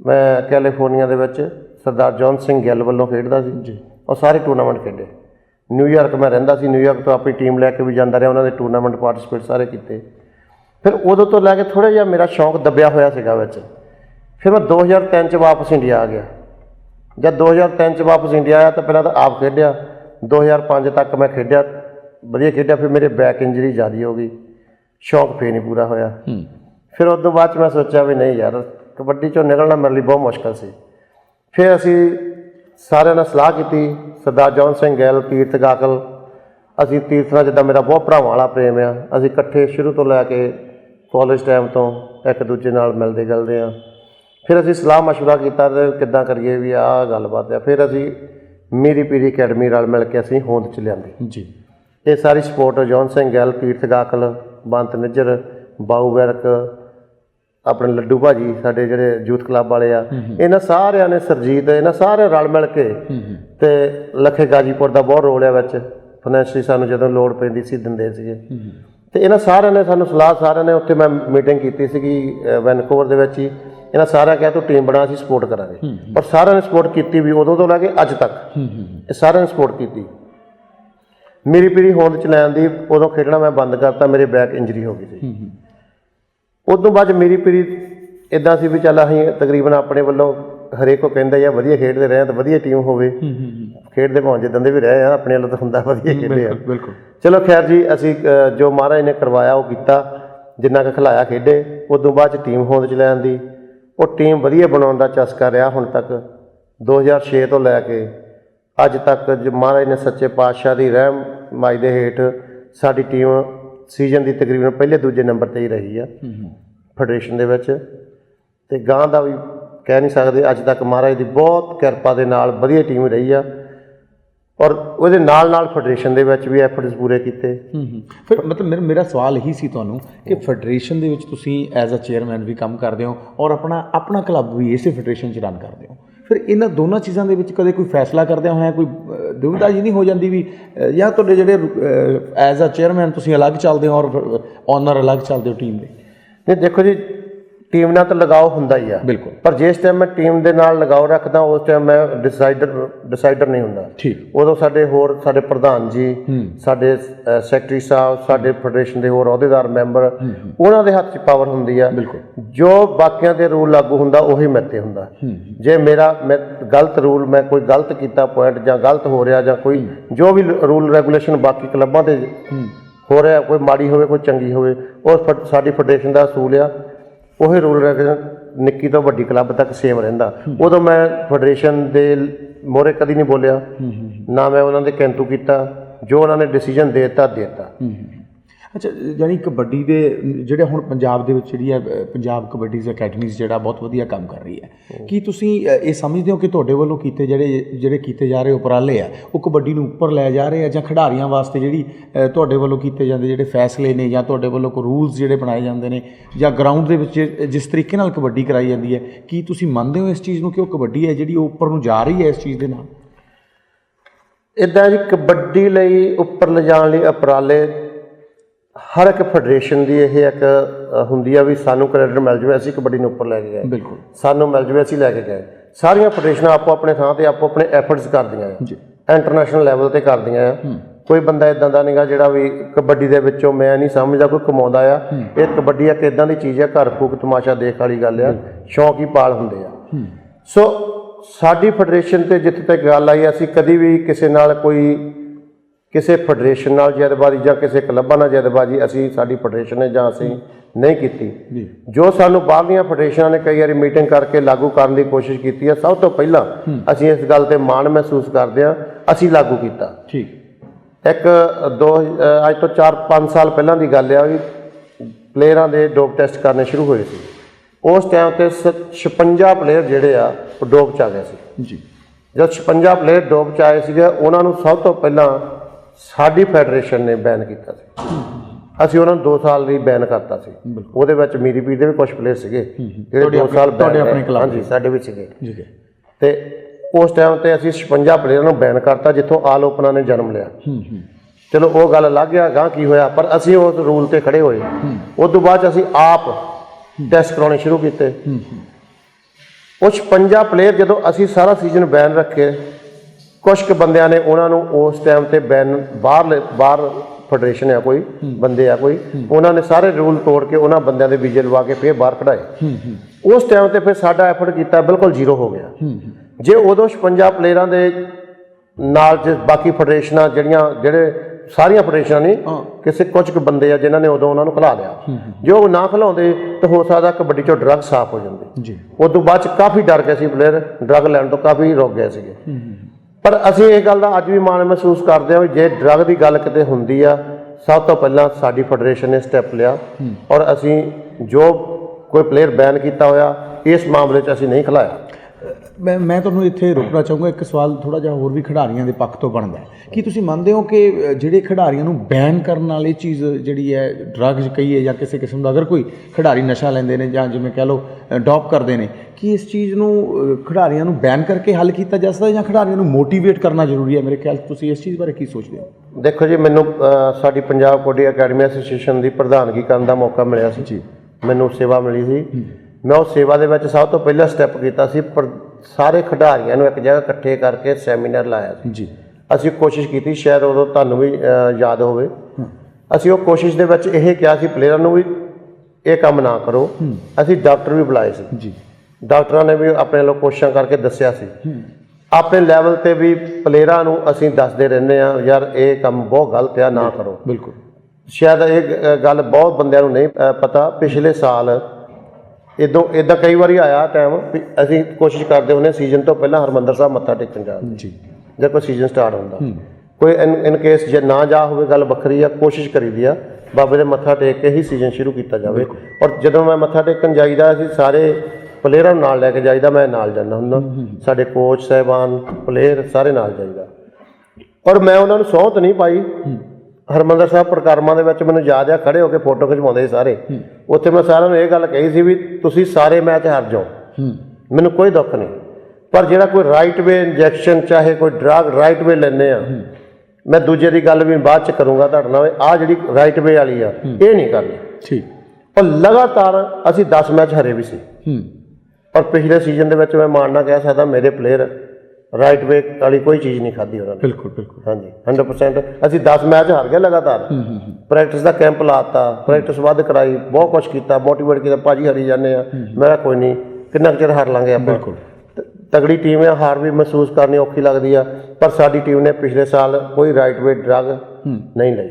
ਮੈਂ ਕੈਲੀਫੋਰਨੀਆ ਦੇ ਵਿੱਚ ਸਰਦਾਰ ਜੌਨ ਸਿੰਘ ਗਿੱਲ ਵੱਲੋਂ ਖੇਡਦਾ ਸੀ। ਜੀ। ਉਹ ਸਾਰੇ ਟੂਰਨਾਮੈਂਟ ਖੇਡੇ। ਨਿਊਯਾਰਕ ਮੈਂ ਰਹਿੰਦਾ ਸੀ ਨਿਊਯਾਰਕ ਤੋਂ ਆਪਣੀ ਟੀਮ ਲੈ ਕੇ ਵੀ ਜਾਂਦਾ ਰਿਹਾ ਉਹਨਾਂ ਦੇ ਟੂਰਨਾਮੈਂਟ ਪਾਰਟਿਸਿਪੇਟ ਸਾਰੇ ਕੀਤੇ। ਫਿਰ ਉਦੋਂ ਤੋਂ ਲੈ ਕੇ ਥੋੜਾ ਜਿਹਾ ਮੇਰਾ ਸ਼ੌਂਕ ਦੱਬਿਆ ਹੋਇਆ ਸੀਗਾ ਵਿੱਚ। ਫਿਰ ਮੈਂ 2003 ਚ ਵਾਪਸ ਇੰਡੀਆ ਆ ਗਿਆ। ਜਦ 2003 ਚ ਵਾਪਸ ਇੰਡੀਆ ਆਇਆ ਤਾਂ ਪਹਿਲਾਂ ਤਾਂ ਆਪ ਖੇਡਿਆ। 2005 ਤੱਕ ਮੈਂ ਖੇਡਿਆ ਵਧੀਆ ਖੇਡਿਆ ਫਿਰ ਮੇਰੇ ਬੈਕ ਇੰਜਰੀ ਜ਼ਿਆਦਾ ਹੋ ਗਈ। ਸ਼ੌਕ ਫੇਰ ਨਹੀਂ ਪੂਰਾ ਹੋਇਆ। ਫਿਰ ਉਸ ਤੋਂ ਬਾਅਦ 'ਚ ਮੈਂ ਸੋਚਿਆ ਵੀ ਨਹੀਂ ਯਾਰ ਕਬੱਡੀ ਚੋਂ ਨਿਕਲਣਾ ਮੇਰੇ ਲਈ ਬਹੁਤ ਮੁਸ਼ਕਲ ਸੀ। ਫਿਰ ਅਸੀਂ ਸਾਰਿਆਂ ਨਾਲ ਸਲਾਹ ਕੀਤੀ ਸਰਦਾਰ ਜੌਨ ਸਿੰਘ ਗਿੱਲ ਤੀਰਥ ਗਾਕਲ ਅਸੀਂ ਤੀਰਥ ਨਾਲ ਜਿੱਦਾਂ ਮੇਰਾ ਬਹੁਤ ਭਰਾਵਾਂ ਵਾਲਾ ਪ੍ਰੇਮ ਆ ਅਸੀਂ ਇਕੱਠੇ ਸ਼ੁਰੂ ਤੋਂ ਲੈ ਕੇ ਕਾਲਜ ਟਾਈਮ ਤੋਂ ਇੱਕ ਦੂਜੇ ਨਾਲ ਮਿਲਦੇ ਗਿਲਦੇ ਆ ਫਿਰ ਅਸੀਂ ਸਲਾਹ مشورہ ਕੀਤਾ ਤੇ ਕਿੱਦਾਂ ਕਰੀਏ ਵੀ ਆਹ ਗੱਲਬਾਤ ਆ ਫਿਰ ਅਸੀਂ ਮੇਰੀ ਪੀਰੀ ਅਕੈਡਮੀ ਨਾਲ ਮਿਲ ਕੇ ਅਸੀਂ ਹੋਂਦ ਚ ਲਿਆਂਦੀ ਜੀ ਇਹ ਸਾਰੀ ਸਪੋਰਟ ਜੌਨ ਸਿੰਘ ਗਿੱਲ ਤੀਰਥ ਗਾਕਲ ਬੰਤ ਨਿੱਜਰ ਬਾਊ ਵਰਕ ਆਪਣੇ ਲੱਡੂ ਭਾਜੀ ਸਾਡੇ ਜਿਹੜੇ ਯੂਥ ਕਲੱਬ ਵਾਲੇ ਆ ਇਹਨਾਂ ਸਾਰਿਆਂ ਨੇ ਸਰਜੀਤ ਇਹਨਾਂ ਸਾਰੇ ਰਲ ਮਿਲ ਕੇ ਤੇ ਲਖੇ ਗਾਜੀਪੁਰ ਦਾ ਬਹੁਤ ਰੋਲ ਆ ਵਿੱਚ। ਫਾਈਨੈਂਸ਼ਲੀ ਸਾਨੂੰ ਜਦੋਂ ਲੋੜ ਪੈਂਦੀ ਸੀ ਦਿੰਦੇ ਸੀਗੇ। ਤੇ ਇਹਨਾਂ ਸਾਰਿਆਂ ਨੇ ਸਾਨੂੰ ਸਲਾਹ ਸਾਰਿਆਂ ਨੇ ਉੱਥੇ ਮੈਂ ਮੀਟਿੰਗ ਕੀਤੀ ਸੀਗੀ ਵੈਨਕੂਵਰ ਦੇ ਵਿੱਚ ਹੀ। ਇਹਨਾਂ ਸਾਰਿਆਂ ਕਿਹਾ ਤੂੰ ਟੀਮ ਬਣਾ ਅਸੀਂ ਸਪੋਰਟ ਕਰਾਂਗੇ। ਪਰ ਸਾਰਿਆਂ ਨੇ ਸਪੋਰਟ ਕੀਤੀ ਵੀ ਉਦੋਂ ਤੋਂ ਲੈ ਕੇ ਅੱਜ ਤੱਕ। ਇਹ ਸਾਰਿਆਂ ਨੇ ਸਪੋਰਟ ਕੀਤੀ। ਮੇਰੀ ਪੀੜੀ ਹੋਂਦ ਚ ਲੈਣ ਦੀ ਉਦੋਂ ਖੇਡਣਾ ਮੈਂ ਬੰਦ ਕਰਤਾ ਮੇਰੇ ਬੈਕ ਇੰਜਰੀ ਹੋ ਗਈ ਸੀ। ਉਸ ਤੋਂ ਬਾਅਦ ਮੇਰੀ ਪੀੜੀ ਇਦਾਂ ਸੀ ਵੀ ਚੱਲ ਅਸੀਂ ਤਕਰੀਬਨ ਆਪਣੇ ਵੱਲੋਂ ਹਰੇਕ ਕੋ ਕਹਿੰਦਾ ਯਾ ਵਧੀਆ ਖੇਡਦੇ ਰਹੇ ਤਾਂ ਵਧੀਆ ਟੀਮ ਹੋਵੇ। ਖੇਡਦੇ ਭਾਵੇਂ ਜਿੱਦਾਂ ਦੇ ਵੀ ਰਹੇ ਆ ਆਪਣੇ ਵੱਲੋਂ ਤਾਂ ਹੁੰਦਾ ਵਧੀਆ ਖੇਡੇ ਆ। ਬਿਲਕੁਲ ਚਲੋ ਖੈਰ ਜੀ ਅਸੀਂ ਜੋ ਮਹਾਰਾਜ ਨੇ ਕਰਵਾਇਆ ਉਹ ਕੀਤਾ। ਜਿੰਨਾ ਕੁ ਖਿਲਾਇਆ ਖੇਡੇ ਉਸ ਤੋਂ ਬਾਅਦ ਚ ਟੀਮ ਹੋਂਦ ਚ ਲੈਣ ਦੀ ਉਹ ਟੀਮ ਵਧੀਆ ਬਣਾਉਣ ਦਾ ਚਸਕਾ ਰਿਹਾ ਹੁਣ ਤੱਕ। 2006 ਤੋਂ ਲੈ ਕੇ ਅੱਜ ਤੱਕ ਜੋ ਮਹਾਰਾਜ ਨੇ ਸੱਚੇ ਪਾਤਸ਼ਾਹ ਦੀ ਰਹਿਮ ਮਾਈ ਦੇ ਹੇਠ ਸਾਡੀ ਟੀਮ ਸੀਜ਼ਨ ਦੀ ਤਕਰੀਬਨ ਪਹਿਲੇ ਦੂਜੇ ਨੰਬਰ ਤੇ ਹੀ ਰਹੀ ਆ। ਫੈਡਰੇਸ਼ਨ ਦੇ ਵਿੱਚ। ਤੇ ਗਾਂ ਦਾ ਵੀ ਕਹਿ ਨਹੀਂ ਸਕਦੇ ਅੱਜ ਤੱਕ ਮਹਾਰਾਜ ਦੀ ਬਹੁਤ ਕਿਰਪਾ ਦੇ ਨਾਲ ਵਧੀਆ ਟੀਮ ਰਹੀ ਆ। ਔਰ ਉਹਦੇ ਨਾਲ ਨਾਲ ਫੈਡਰੇਸ਼ਨ ਦੇ ਵਿੱਚ ਵੀ ਐਫਰਟਸ ਪੂਰੇ ਕੀਤੇ। ਹੂੰ ਹੂੰ। ਫਿਰ ਮਤਲਬ ਮੇਰਾ ਮੇਰਾ ਸਵਾਲ ਇਹੀ ਸੀ ਤੁਹਾਨੂੰ ਕਿ ਫੈਡਰੇਸ਼ਨ ਦੇ ਵਿੱਚ ਤੁਸੀਂ ਐਜ਼ ਅ ਚੇਅਰਮੈਨ ਵੀ ਕੰਮ ਕਰਦੇ ਹੋ ਔਰ ਆਪਣਾ ਆਪਣਾ ਕਲੱਬ ਵੀ ਇਸੇ ਫੈਡਰੇਸ਼ਨ 'ਚ ਰਨ ਕਰਦੇ ਹੋ। ਫਿਰ ਇਹਨਾਂ ਦੋਨਾਂ ਚੀਜ਼ਾਂ ਦੇ ਵਿੱਚ ਕਦੇ ਕੋਈ ਫੈਸਲਾ ਕਰਦਿਆਂ ਹੋਇਆ ਕੋਈ ਅਹ, ਦੁਵਿਧਾ ਜੀ ਨਹੀਂ ਹੋ ਜਾਂਦੀ ਵੀ ਜਾਂ ਤੁਹਾਡੇ ਜਿਹੜੇ ਐਜ਼ ਅ ਚੇਅਰਮੈਨ ਤੁਸੀਂ ਅਲੱਗ ਚੱਲਦੇ ਹੋ ਔਰ ਓਨਰ ਅਲੱਗ ਚੱਲਦੇ ਹੋ ਟੀਮ ਦੇ। ਨਹੀਂ ਦੇਖੋ ਜੀ ਟੀਮ ਨਾਲ ਤਾਂ ਲਗਾਓ ਹੁੰਦਾ ਹੀ ਆ। ਬਿਲਕੁਲ। ਪਰ ਜਿਸ ਟਾਈਮ ਮੈਂ ਟੀਮ ਦੇ ਨਾਲ ਲਗਾਓ ਰੱਖਦਾ ਉਸ ਟਾਈਮ ਮੈਂ ਡਿਸਾਈਡਰ ਡਿਸਾਈਡਰ ਨਹੀਂ ਹੁੰਦਾ। ਠੀਕ। ਉਦੋਂ ਸਾਡੇ ਹੋਰ ਸਾਡੇ ਪ੍ਰਧਾਨ ਜੀ ਸਾਡੇ ਸੈਕਟਰੀ ਸਾਹਿਬ ਸਾਡੇ ਫੈਡਰੇਸ਼ਨ ਦੇ ਹੋਰ ਅਹੁਦੇਦਾਰ ਮੈਂਬਰ ਉਹਨਾਂ ਦੇ ਹੱਥ 'ਚ ਪਾਵਰ ਹੁੰਦੀ ਆ। ਬਿਲਕੁਲ। ਜੋ ਬਾਕੀਆਂ ਦੇ ਰੂਲ ਲਾਗੂ ਹੁੰਦਾ ਉਹੀ ਮੇਰੇ ਤੇ ਹੁੰਦਾ। ਜੇ ਮੇਰਾ ਮੈਂ ਗਲਤ ਰੂਲ ਮੈਂ ਕੋਈ ਗਲਤ ਕੀਤਾ ਪੁਆਇੰਟ ਜਾਂ ਗਲਤ ਹੋ ਰਿਹਾ ਜਾਂ ਕੋਈ ਜੋ ਵੀ ਰੂਲ ਰੈਗੂਲੇਸ਼ਨ ਬਾਕੀ ਕਲੱਬਾਂ ਤੇ ਹੋ। ਰਿਹਾ ਕੋਈ ਮਾੜੀ ਹੋਵੇ ਕੋਈ ਚੰਗੀ ਹੋਵੇ ਉਹ ਸਾਡੀ ਫੈਡਰੇਸ਼ਨ ਦਾ ਅਸੂਲ ਆ। ਉਹੀ ਰੂਲ ਰੈਗੂਲੇਸ਼ਨ ਨਿੱਕੀ ਤੋਂ ਵੱਡੀ ਕਲੱਬ ਤੱਕ ਸੇਮ ਰਹਿੰਦਾ। ਉਦੋਂ ਮੈਂ ਫੈਡਰੇਸ਼ਨ ਦੇ ਮੋਰੇ ਕਦੀ ਨਹੀਂ ਬੋਲਿਆ। ਨਾ ਮੈਂ ਉਹਨਾਂ ਦੇ ਕੈਂਤੂ ਕੀਤਾ। ਜੋ ਉਹਨਾਂ ਨੇ ਡਿਸੀਜਨ ਦਿੱਤਾ ਦਿੱਤਾ। ਅੱਛਾ ਯਾਨੀ ਕਬੱਡੀ ਦੇ ਜਿਹੜੇ ਹੁਣ ਪੰਜਾਬ ਦੇ ਵਿੱਚ ਜਿਹੜੀ ਹੈ ਪੰਜਾਬ ਕਬੱਡੀਜ਼ ਅਕੈਡਮੀਜ਼ ਜਿਹੜਾ ਬਹੁਤ ਵਧੀਆ ਕੰਮ ਕਰ ਰਹੀ ਹੈ। ਕੀ ਤੁਸੀਂ ਇਹ ਸਮਝਦੇ ਹੋ ਕਿ ਤੁਹਾਡੇ ਵੱਲੋਂ ਕੀਤੇ ਜਿਹੜੇ ਜਿਹੜੇ ਕੀਤੇ ਜਾ ਰਹੇ ਉਪਰਾਲੇ ਆ ਉਹ ਕਬੱਡੀ ਨੂੰ ਉੱਪਰ ਲੈ ਜਾ ਰਹੇ ਆ ਜਾਂ ਖਿਡਾਰੀਆਂ ਵਾਸਤੇ ਜਿਹੜੀ ਤੁਹਾਡੇ ਵੱਲੋਂ ਕੀਤੇ ਜਾਂਦੇ ਜਿਹੜੇ ਫੈਸਲੇ ਨੇ ਜਾਂ ਤੁਹਾਡੇ ਵੱਲੋਂ ਕੋਈ ਰੂਲਸ ਜਿਹੜੇ ਬਣਾਏ ਜਾਂਦੇ ਨੇ ਜਾਂ ਗਰਾਊਂਡ ਦੇ ਵਿੱਚ ਜਿਸ ਤਰੀਕੇ ਨਾਲ ਕਬੱਡੀ ਕਰਾਈ ਜਾਂਦੀ ਹੈ ਕੀ ਤੁਸੀਂ ਮੰਨਦੇ ਹੋ ਇਸ ਚੀਜ਼ ਨੂੰ ਕਿ ਉਹ ਕਬੱਡੀ ਹੈ ਜਿਹੜੀ ਉਹ ਉੱਪਰ ਨੂੰ ਜਾ ਰਹੀ ਹੈ ਇਸ ਚੀਜ਼ ਦੇ ਨਾਲ? ਇਦਾਂ ਜੀ ਕਬੱਡੀ ਲਈ ਉੱਪਰ ਲਿਜਾਣ ਲਈ ਉਪਰਾਲੇ ਹਰ ਇੱਕ ਫੈਡਰੇਸ਼ਨ ਦੀ ਇਹ ਇੱਕ ਹੁੰਦੀ ਆ ਵੀ ਸਾਨੂੰ ਕ੍ਰੈਡਿਟ ਮਿਲ ਜਾਵੇ ਅਸੀਂ ਕਬੱਡੀ ਨੂੰ ਉੱਪਰ ਲੈ ਕੇ ਗਏ। ਬਿਲਕੁਲ। ਸਾਨੂੰ ਮਿਲ ਜਾਵੇ ਅਸੀਂ ਲੈ ਕੇ ਗਏ। ਸਾਰੀਆਂ ਫੈਡਰੇਸ਼ਨਾਂ ਆਪੋ ਆਪਣੇ ਥਾਂ ਤੇ ਆਪੋ ਆਪਣੇ ਐਫਰਟਸ ਕਰਦੀਆਂ ਆ। ਜੀ। ਇੰਟਰਨੈਸ਼ਨਲ ਲੈਵਲ ਤੇ ਕਰਦੀਆਂ ਆ। ਕੋਈ ਬੰਦਾ ਇਦਾਂ ਦਾ ਨਹੀਂਗਾ ਜਿਹੜਾ ਵੀ ਕਬੱਡੀ ਦੇ ਵਿੱਚੋਂ ਮੈਂ ਨਹੀਂ ਸਮਝਦਾ ਕੋਈ ਕਮਾਉਂਦਾ ਆ। ਇਹ ਕਬੱਡੀ ਇੱਕ ਇਦਾਂ ਦੀ ਚੀਜ਼ ਆ ਘਰ ਫੂਕ ਤਮਾਸ਼ਾ ਦੇਖ ਵਾਲੀ ਗੱਲ ਆ। ਸ਼ੌਕ ਹੀ ਪਾਲ ਹੁੰਦੇ ਆ। ਸੋ ਸਾਡੀ ਫੈਡਰੇਸ਼ਨ ਤੇ ਜਿੱਥੇ ਤੱਕ ਗੱਲ ਆਈ ਅਸੀਂ ਕਦੀ ਵੀ ਕਿਸੇ ਨਾਲ ਕੋਈ ਕਿਸੇ ਫੈਡਰੇਸ਼ਨ ਨਾਲ ਜੈਦਬਾਜ਼ੀ ਜਾਂ ਕਿਸੇ ਕਲੱਬਾਂ ਨਾਲ ਜੈਦਬਾਜ਼ੀ ਅਸੀਂ ਸਾਡੀ ਫੈਡਰੇਸ਼ਨ ਨੇ ਜਾਂ ਅਸੀਂ ਨਹੀਂ ਕੀਤੀ। ਜੀ। ਸਾਨੂੰ ਬਾਹਰਲੀਆਂ ਫੈਡਰੇਸ਼ਨਾਂ ਨੇ ਕਈ ਵਾਰੀ ਮੀਟਿੰਗ ਕਰਕੇ ਲਾਗੂ ਕਰਨ ਦੀ ਕੋਸ਼ਿਸ਼ ਕੀਤੀ ਹੈ ਸਭ ਤੋਂ ਪਹਿਲਾਂ ਅਸੀਂ ਇਸ ਗੱਲ ਤੇ ਮਾਣ ਮਹਿਸੂਸ ਕਰਦੇ ਹਾਂ ਅਸੀਂ ਲਾਗੂ ਕੀਤਾ। ਠੀਕ। ਇੱਕ ਦੋ ਅੱਜ ਤੋਂ 4-5 ਸਾਲ ਪਹਿਲਾਂ ਦੀ ਗੱਲ ਆ ਵੀ ਪਲੇਅਰਾਂ ਦੇ ਡੋਪ ਟੈਸਟ ਕਰਨੇ ਸ਼ੁਰੂ ਹੋਏ ਸੀ। ਉਸ ਟਾਈਮ ਤੇ ਸ- 56 ਪਲੇਅਰ ਜਿਹੜੇ ਆ ਉਹ ਡੋਪ ਚ ਆ ਗਏ ਸੀ। ਜੀ। ਜਦ 56 ਪਲੇਅਰ ਡੋਪ ਚ ਆਏ ਸੀਗੇ ਉਹਨਾਂ ਨੂੰ ਸਭ ਤੋਂ ਪਹਿਲਾਂ ਸਾਡੀ ਫੈਡਰੇਸ਼ਨ ਨੇ ਬੈਨ ਕੀਤਾ ਸੀ। ਅਸੀਂ ਉਹਨਾਂ ਨੂੰ 2 ਸਾਲ ਲਈ ਬੈਨ ਕਰਤਾ ਸੀ। ਉਹਦੇ ਵਿੱਚ ਮੀਰੀ ਪੀਰ ਦੇ ਵੀ ਕੁਝ ਪਲੇਅਰ ਸੀਗੇ ਜਿਹੜੇ 2 ਸਾਲ ਤੁਹਾਡੇ ਆਪਣੇ club ਹਾਂਜੀ ਸਾਡੇ ਵੀ ਸੀਗੇ। ਜੀ ਹੈ ਤੇ ਉਸ ਟਾਈਮ ਤੇ ਅਸੀਂ 56 ਪਲੇਅਰਾਂ ਨੂੰ ਬੈਨ ਕਰਤਾ ਜਿੱਥੋਂ ਆਲ ਓਪਨਾਂ ਨੇ ਜਨਮ ਲਿਆ। ਚਲੋ ਉਹ ਗੱਲ ਲੱਗ ਗਿਆ ਗਾਂ ਕੀ ਹੋਇਆ ਪਰ ਅਸੀਂ ਉਸ ਰੂਲ ਤੇ ਖੜੇ ਹੋਏ। ਉਸ ਤੋਂ ਬਾਅਦ ਅਸੀਂ ਆਪ ਟੈਸਟ ਕਰਾਉਣੇ ਸ਼ੁਰੂ ਕੀਤੇ। ਉਹ 56 ਪਲੇਅਰ ਜਦੋਂ ਅਸੀਂ ਸਾਰਾ ਸੀਜ਼ਨ ਬੈਨ ਰੱਖੇ ਕੁਝ ਕੁ ਬੰਦਿਆਂ ਨੇ ਉਹਨਾਂ ਨੂੰ ਉਸ ਟਾਈਮ ਤੇ ਬੈਨ ਬਾਹਰ ਬਾਹਰ ਫੈਡਰੇਸ਼ਨ ਆ ਕੋਈ ਬੰਦੇ ਆ ਕੋਈ ਉਹਨਾਂ ਨੇ ਸਾਰੇ ਰੂਲ ਤੋੜ ਕੇ ਉਹਨਾਂ ਬੰਦਿਆਂ ਦੇ ਵੀਜ਼ੇ ਲਵਾ ਕੇ ਫੇਰ ਬਾਹਰ ਕਢਾਏ। ਉਸ ਟਾਈਮ ਤੇ ਫਿਰ ਸਾਡਾ ਐਫਰਟ ਕੀਤਾ ਬਿਲਕੁਲ ਜ਼ੀਰੋ ਹੋ ਗਿਆ। ਜੇ ਉਦੋਂ 56 ਪਲੇਅਰਾਂ ਦੇ ਨਾਲ ਚ ਬਾਕੀ ਫੈਡਰੇਸ਼ਨਾਂ ਜਿਹੜੀਆਂ ਜਿਹੜੇ ਸਾਰੀਆਂ ਫੈਡਰੇਸ਼ਨਾਂ ਹਾਂ। ਕਿਸੇ ਕੁਝ ਕੁ ਬੰਦੇ ਆ ਜਿਨ੍ਹਾਂ ਨੇ ਉਦੋਂ ਉਹਨਾਂ ਨੂੰ ਖਿਲਾ ਲਿਆ। ਜੋ ਉਹ ਨਾ ਖਿਲਾਉਂਦੇ ਤਾਂ ਹੋ ਸਕਦਾ ਕਬੱਡੀ ਚੋਂ ਡਰੱਗ ਸਾਫ਼ ਹੋ ਜਾਂਦੇ। ਜੀ। ਉਸ ਤੋਂ ਬਾਅਦ ਚ ਕਾਫੀ ਡਰ ਗਏ ਸੀ ਪਲੇਅਰ ਡਰੱਗ ਲੈਣ ਤੋਂ ਕਾਫੀ ਰੁਕ ਗਏ ਸੀਗੇ। ਪਰ ਅਸੀਂ ਇਹ ਗੱਲ ਦਾ ਅੱਜ ਵੀ ਮਾਣ ਮਹਿਸੂਸ ਕਰਦੇ ਹਾਂ ਵੀ ਜੇ ਡਰੱਗ ਦੀ ਗੱਲ ਕਿਤੇ ਹੁੰਦੀ ਆ ਸਭ ਤੋਂ ਪਹਿਲਾਂ ਸਾਡੀ ਫੈਡਰੇਸ਼ਨ ਨੇ ਸਟੈਪ ਲਿਆ। ਔਰ ਅਸੀਂ ਜੋ ਕੋਈ ਪਲੇਅਰ ਬੈਨ ਕੀਤਾ ਹੋਇਆ ਇਸ ਮਾਮਲੇ 'ਚ ਅਸੀਂ ਨਹੀਂ ਖਿਲਾਇਆ। ਮੈਂ ਮੈਂ ਤੁਹਾਨੂੰ ਇੱਥੇ ਰੋਕਣਾ ਚਾਹੂੰਗਾ ਇੱਕ ਸਵਾਲ ਥੋੜਾ ਜਿਹਾ ਹੋਰ ਵੀ ਖਿਡਾਰੀਆਂ ਦੇ ਪੱਖ ਤੋਂ ਬਣਦਾ ਕੀ ਤੁਸੀਂ ਮੰਨਦੇ ਹੋ ਕਿ ਜਿਹੜੇ ਖਿਡਾਰੀਆਂ ਨੂੰ ਬੈਨ ਕਰਨ ਵਾਲੀ ਚੀਜ਼ ਜਿਹੜੀ ਹੈ ਡਰੱਗਸ ਕਹੀਏ ਜਾਂ ਕਿਸੇ ਕਿਸਮ ਦਾ ਅਗਰ ਕੋਈ ਖਿਡਾਰੀ ਨਸ਼ਾ ਲੈਂਦੇ ਨੇ ਜਾਂ ਜਿਵੇਂ ਕਹਿ ਲਓ ਡੌਪ ਕਰਦੇ ਨੇ ਕੀ ਇਸ ਚੀਜ਼ ਨੂੰ ਖਿਡਾਰੀਆਂ ਨੂੰ ਬੈਨ ਕਰਕੇ ਹੱਲ ਕੀਤਾ ਜਾ ਸਕਦਾ ਜਾਂ ਖਿਡਾਰੀਆਂ ਨੂੰ ਮੋਟੀਵੇਟ ਕਰਨਾ ਜ਼ਰੂਰੀ ਹੈ ਮੇਰੇ ਖਿਆਲ ਤੁਸੀਂ ਇਸ ਚੀਜ਼ ਬਾਰੇ ਕੀ ਸੋਚਦੇ ਹੋ? ਦੇਖੋ ਜੀ ਮੈਨੂੰ ਸਾਡੀ ਪੰਜਾਬ ਕਬੱਡੀ ਅਕੈਡਮੀ ਐਸੋਸੀਏਸ਼ਨ ਦੀ ਪ੍ਰਧਾਨਗੀ ਕਰਨ ਦਾ ਮੌਕਾ ਮਿਲਿਆ ਸੀ। ਜੀ। ਮੈਨੂੰ ਸੇਵਾ ਮਿਲੀ ਸੀ। ਮੈਂ ਉਸ ਸੇਵਾ ਦੇ ਵਿੱਚ ਸਭ ਤੋਂ ਪਹਿਲਾ ਸਟੈਪ ਕੀਤਾ ਸੀ ਪਰ ਸਾਰੇ ਖਿਡਾਰੀਆਂ ਨੂੰ ਇੱਕ ਜਗ੍ਹਾ ਇਕੱਠੇ ਕਰਕੇ ਸੈਮੀਨਾਰ ਲਾਇਆ ਸੀ। ਜੀ। ਅਸੀਂ ਕੋਸ਼ਿਸ਼ ਕੀਤੀ ਸ਼ਾਇਦ ਉਦੋਂ ਤੁਹਾਨੂੰ ਵੀ ਯਾਦ ਹੋਵੇ। ਅਸੀਂ ਉਹ ਕੋਸ਼ਿਸ਼ ਦੇ ਵਿੱਚ ਇਹ ਕਿਹਾ ਸੀ ਪਲੇਅਰਾਂ ਨੂੰ ਵੀ ਇਹ ਕੰਮ ਨਾ ਕਰੋ। ਅਸੀਂ ਡਾਕਟਰ ਵੀ ਬੁਲਾਏ ਸੀ। ਜੀ। ਡਾਕਟਰਾਂ ਨੇ ਵੀ ਆਪਣੇ ਵੱਲੋਂ ਕੋਸ਼ਿਸ਼ਾਂ ਕਰਕੇ ਦੱਸਿਆ ਸੀ। ਆਪਣੇ ਲੈਵਲ ਤੇ ਵੀ ਪਲੇਅਰਾਂ ਨੂੰ ਅਸੀਂ ਦੱਸਦੇ ਰਹਿੰਦੇ ਆ ਯਾਰ ਇਹ ਕੰਮ ਬਹੁਤ ਗਲਤ ਆ ਨਾ ਕਰੋ। ਬਿਲਕੁਲ। ਸ਼ਾਇਦ ਇਹ ਗੱਲ ਬਹੁਤ ਬੰਦਿਆਂ ਨੂੰ ਨਹੀਂ ਪਤਾ। ਪਿਛਲੇ ਸਾਲ ਇਦੋਂ ਇਦਾਂ ਕਈ ਵਾਰੀ ਆਇਆ ਟਾਈਮ ਵੀ ਅਸੀਂ ਕੋਸ਼ਿਸ਼ ਕਰਦੇ ਹੁੰਦੇ ਸੀਜ਼ਨ ਤੋਂ ਪਹਿਲਾਂ ਹਰਮੰਦਰ ਸਾਹਿਬ ਮੱਥਾ ਟੇਕਣ ਜਾਣ ਜੀ। ਜੇ ਕੋਈ ਸੀਜ਼ਨ ਸਟਾਰਟ ਹੁੰਦਾ। ਕੋਈ ਇਨ ਇਨ ਕੇਸ ਜੇ ਨਾ ਜਾ ਹੋਵੇ ਗੱਲ ਵੱਖਰੀ ਆ ਕੋਸ਼ਿਸ਼ ਕਰੀਦੀ ਆ ਬਾਬੇ ਦੇ ਮੱਥਾ ਟੇਕ ਕੇ ਹੀ ਸੀਜ਼ਨ ਸ਼ੁਰੂ ਕੀਤਾ ਜਾਵੇ। ਔਰ ਜਦੋਂ ਮੈਂ ਮੱਥਾ ਟੇਕਣ ਜਾਈਦਾ ਅਸੀਂ ਸਾਰੇ ਪਲੇਅਰਾਂ ਨੂੰ ਨਾਲ ਲੈ ਕੇ ਜਾਈਦਾ ਮੈਂ ਨਾਲ ਜਾਂਦਾ ਹੁੰਦਾ। ਸਾਡੇ ਕੋਚ ਸਹਿਬਾਨ ਪਲੇਅਰ ਸਾਰੇ ਨਾਲ ਜਾਈਦਾ। ਔਰ ਮੈਂ ਉਹਨਾਂ ਨੂੰ ਸਹੁੰ ਤਾਂ ਨਹੀਂ ਪਾਈ। ਹਰਮੰਦਰ ਸਾਹਿਬ ਪ੍ਰਕਰਮਾਂ ਦੇ ਵਿੱਚ ਮੈਨੂੰ ਯਾਦ ਆ ਖੜੇ ਹੋ ਕੇ ਫੋਟੋ ਖਿਚਵਾਉਂਦੇ ਸੀ ਸਾਰੇ। ਉੱਥੇ ਮੈਂ ਸਾਰਿਆਂ ਨੂੰ ਇਹ ਗੱਲ ਕਹੀ ਸੀ ਵੀ ਤੁਸੀਂ ਸਾਰੇ ਮੈਚ ਹਾਰ ਜਾਓ। ਮੈਨੂੰ ਕੋਈ ਦੁੱਖ ਨਹੀਂ। ਪਰ ਜਿਹੜਾ ਕੋਈ ਰਾਈਟ ਵੇ ਇੰਜੈਕਸ਼ਨ ਚਾਹੇ ਕੋਈ ਡਰਗ ਰਾਈਟ ਵੇ ਲੈਂਦੇ ਆ ਮੈਂ ਦੂਜੇ ਦੀ ਗੱਲ ਵੀ ਬਾਅਦ ਚ ਕਰੂੰਗਾ ਤੁਹਾਡੇ ਨਾਲ। ਆ ਜਿਹੜੀ ਰਾਈਟ ਵੇ ਵਾਲੀ ਆ ਇਹ ਨਹੀਂ ਕਰਨੀ। ਠੀਕ। ਔਰ ਲਗਾਤਾਰ ਅਸੀਂ 10 ਮੈਚ ਹਰੇ ਵੀ ਸੀ। ਹੂੰ। ਔਰ ਪਿਛਲੇ ਸੀਜ਼ਨ ਦੇ ਵਿੱਚ ਮੈਂ ਮਾਨਣਾ ਕਹਿ ਸਕਦਾ ਮੇਰੇ ਪਲੇਅਰ ਰਾਈਟ ਵੇ ਵਾਲੀ ਕੋਈ ਚੀਜ਼ ਨਹੀਂ ਖਾਧੀ ਉਹਨਾਂ ਨੇ। ਬਿਲਕੁਲ ਬਿਲਕੁਲ। ਹਾਂਜੀ 100% ਅਸੀਂ 10 ਮੈਚ ਹਾਰ ਗਏ ਲਗਾਤਾਰ। ਪ੍ਰੈਕਟਿਸ ਦਾ ਕੈਂਪ ਲਾਤਾ ਪ੍ਰੈਕਟਿਸ ਵੱਧ ਕਰਾਈ ਬਹੁਤ ਕੁਝ ਕੀਤਾ ਮੋਟੀਵੇਟ ਕੀਤਾ ਭਾਜੀ ਹਾਰੀ ਜਾਂਦੇ ਆ। ਮੈਂ ਕੋਈ ਨਹੀਂ ਕਿੰਨਾ ਚਿਰ ਹਾਰ ਲਾਂਗੇ ਆਪਾਂ? ਬਿਲਕੁਲ। ਤਗੜੀ ਟੀਮ ਹੈ ਹਾਰ ਵੀ ਮਹਿਸੂਸ ਕਰਨੀ ਔਖੀ ਲੱਗਦੀ ਆ ਪਰ ਸਾਡੀ ਟੀਮ ਨੇ ਪਿਛਲੇ ਸਾਲ ਕੋਈ ਰਾਈਟ ਵੇ ਡਰਗ ਨਹੀਂ ਲਈ।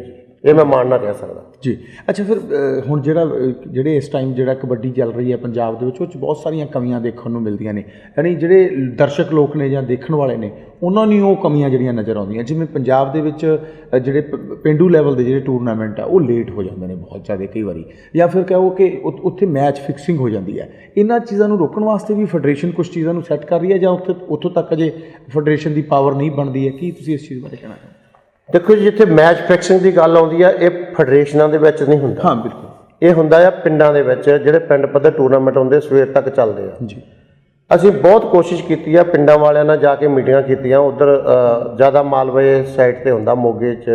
ਇਹ ਮੈਂ ਮਾਣ ਮਾਨਣਾ ਕਹਿ ਸਕਦਾ। ਜੀ। ਅੱਛਾ ਫਿਰ ਅ, ਹੁਣ ਜਿਹੜਾ ਅ, ਜਿਹੜੇ ਇਸ ਟਾਈਮ ਜਿਹੜਾ ਕਬੱਡੀ ਚੱਲ ਰਹੀ ਹੈ ਪੰਜਾਬ ਦੇ ਵਿੱਚ ਉਹ 'ਚ ਬਹੁਤ ਸਾਰੀਆਂ ਕਮੀਆਂ ਦੇਖਣ ਨੂੰ ਮਿਲਦੀਆਂ ਨੇ। ਯਾਨੀ ਜਿਹੜੇ ਦਰਸ਼ਕ ਲੋਕ ਨੇ ਜਾਂ ਦੇਖਣ ਵਾਲੇ ਨੇ ਉਹਨਾਂ ਨੂੰ ਉਹ ਕਮੀਆਂ ਜਿਹੜੀਆਂ ਨਜ਼ਰ ਆਉਂਦੀਆਂ। ਜਿਵੇਂ ਪੰਜਾਬ ਦੇ ਵਿੱਚ ਅ, ਜਿਹੜੇ ਪ- ਪੇਂਡੂ ਲੈਵਲ ਦੇ ਜਿਹੜੇ ਟੂਰਨਾਮੈਂਟ ਆ ਉਹ ਲੇਟ ਹੋ ਜਾਂਦੇ ਨੇ ਬਹੁਤ ਜ਼ਿਆਦਾ ਕਈ ਵਾਰੀ। ਜਾਂ ਫਿਰ ਕਹੋ ਕਿ ਉ- ਉੱਥੇ ਮੈਚ ਫਿਕਸਿੰਗ ਹੋ ਜਾਂਦੀ ਹੈ। ਇਹਨਾਂ ਚੀਜ਼ਾਂ ਨੂੰ ਰੋਕਣ ਵਾਸਤੇ ਵੀ ਫੈਡਰੇਸ਼ਨ ਕੁਝ ਚੀਜ਼ਾਂ ਨੂੰ ਸੈੱਟ ਕਰ ਰਹੀ ਹੈ ਜਾਂ ਉੱਥੇ ਉੱਥੋਂ ਤੱਕ ਅਜੇ ਫੈਡਰੇਸ਼ਨ ਦੀ ਪਾਵਰ ਨਹੀਂ ਬਣਦੀ ਹੈ? ਕੀ ਤੁਸੀਂ ਇਸ ਚੀਜ਼ ਬਾਰੇ ਕਹਿਣਾ ਚਾਹੁੰਦੇ ਦੇਖੋ ਜੀ ਜਿੱਥੇ ਮੈਚ ਫਿਕਸਿੰਗ ਦੀ ਗੱਲ ਆਉਂਦੀ ਆ ਇਹ ਫੈਡਰੇਸ਼ਨਾਂ ਦੇ ਵਿੱਚ ਨਹੀਂ ਹੁੰਦਾ। ਹਾਂ ਬਿਲਕੁਲ। ਇਹ ਹੁੰਦਾ ਆ ਪਿੰਡਾਂ ਦੇ ਵਿੱਚ ਜਿਹੜੇ ਪਿੰਡ ਪੱਧਰ ਟੂਰਨਾਮੈਂਟ ਹੁੰਦੇ ਸਵੇਰ ਤੱਕ ਚੱਲਦੇ ਆ। ਜੀ। ਅਸੀਂ ਬਹੁਤ ਕੋਸ਼ਿਸ਼ ਕੀਤੀ ਆ ਪਿੰਡਾਂ ਵਾਲਿਆਂ ਨਾਲ ਜਾ ਕੇ ਮੀਟਿੰਗਾਂ ਕੀਤੀਆਂ। ਉਧਰ ਜ਼ਿਆਦਾ ਮਾਲਵੇ ਸਾਈਡ ਤੇ ਹੁੰਦਾ ਮੋਗੇ 'ਚ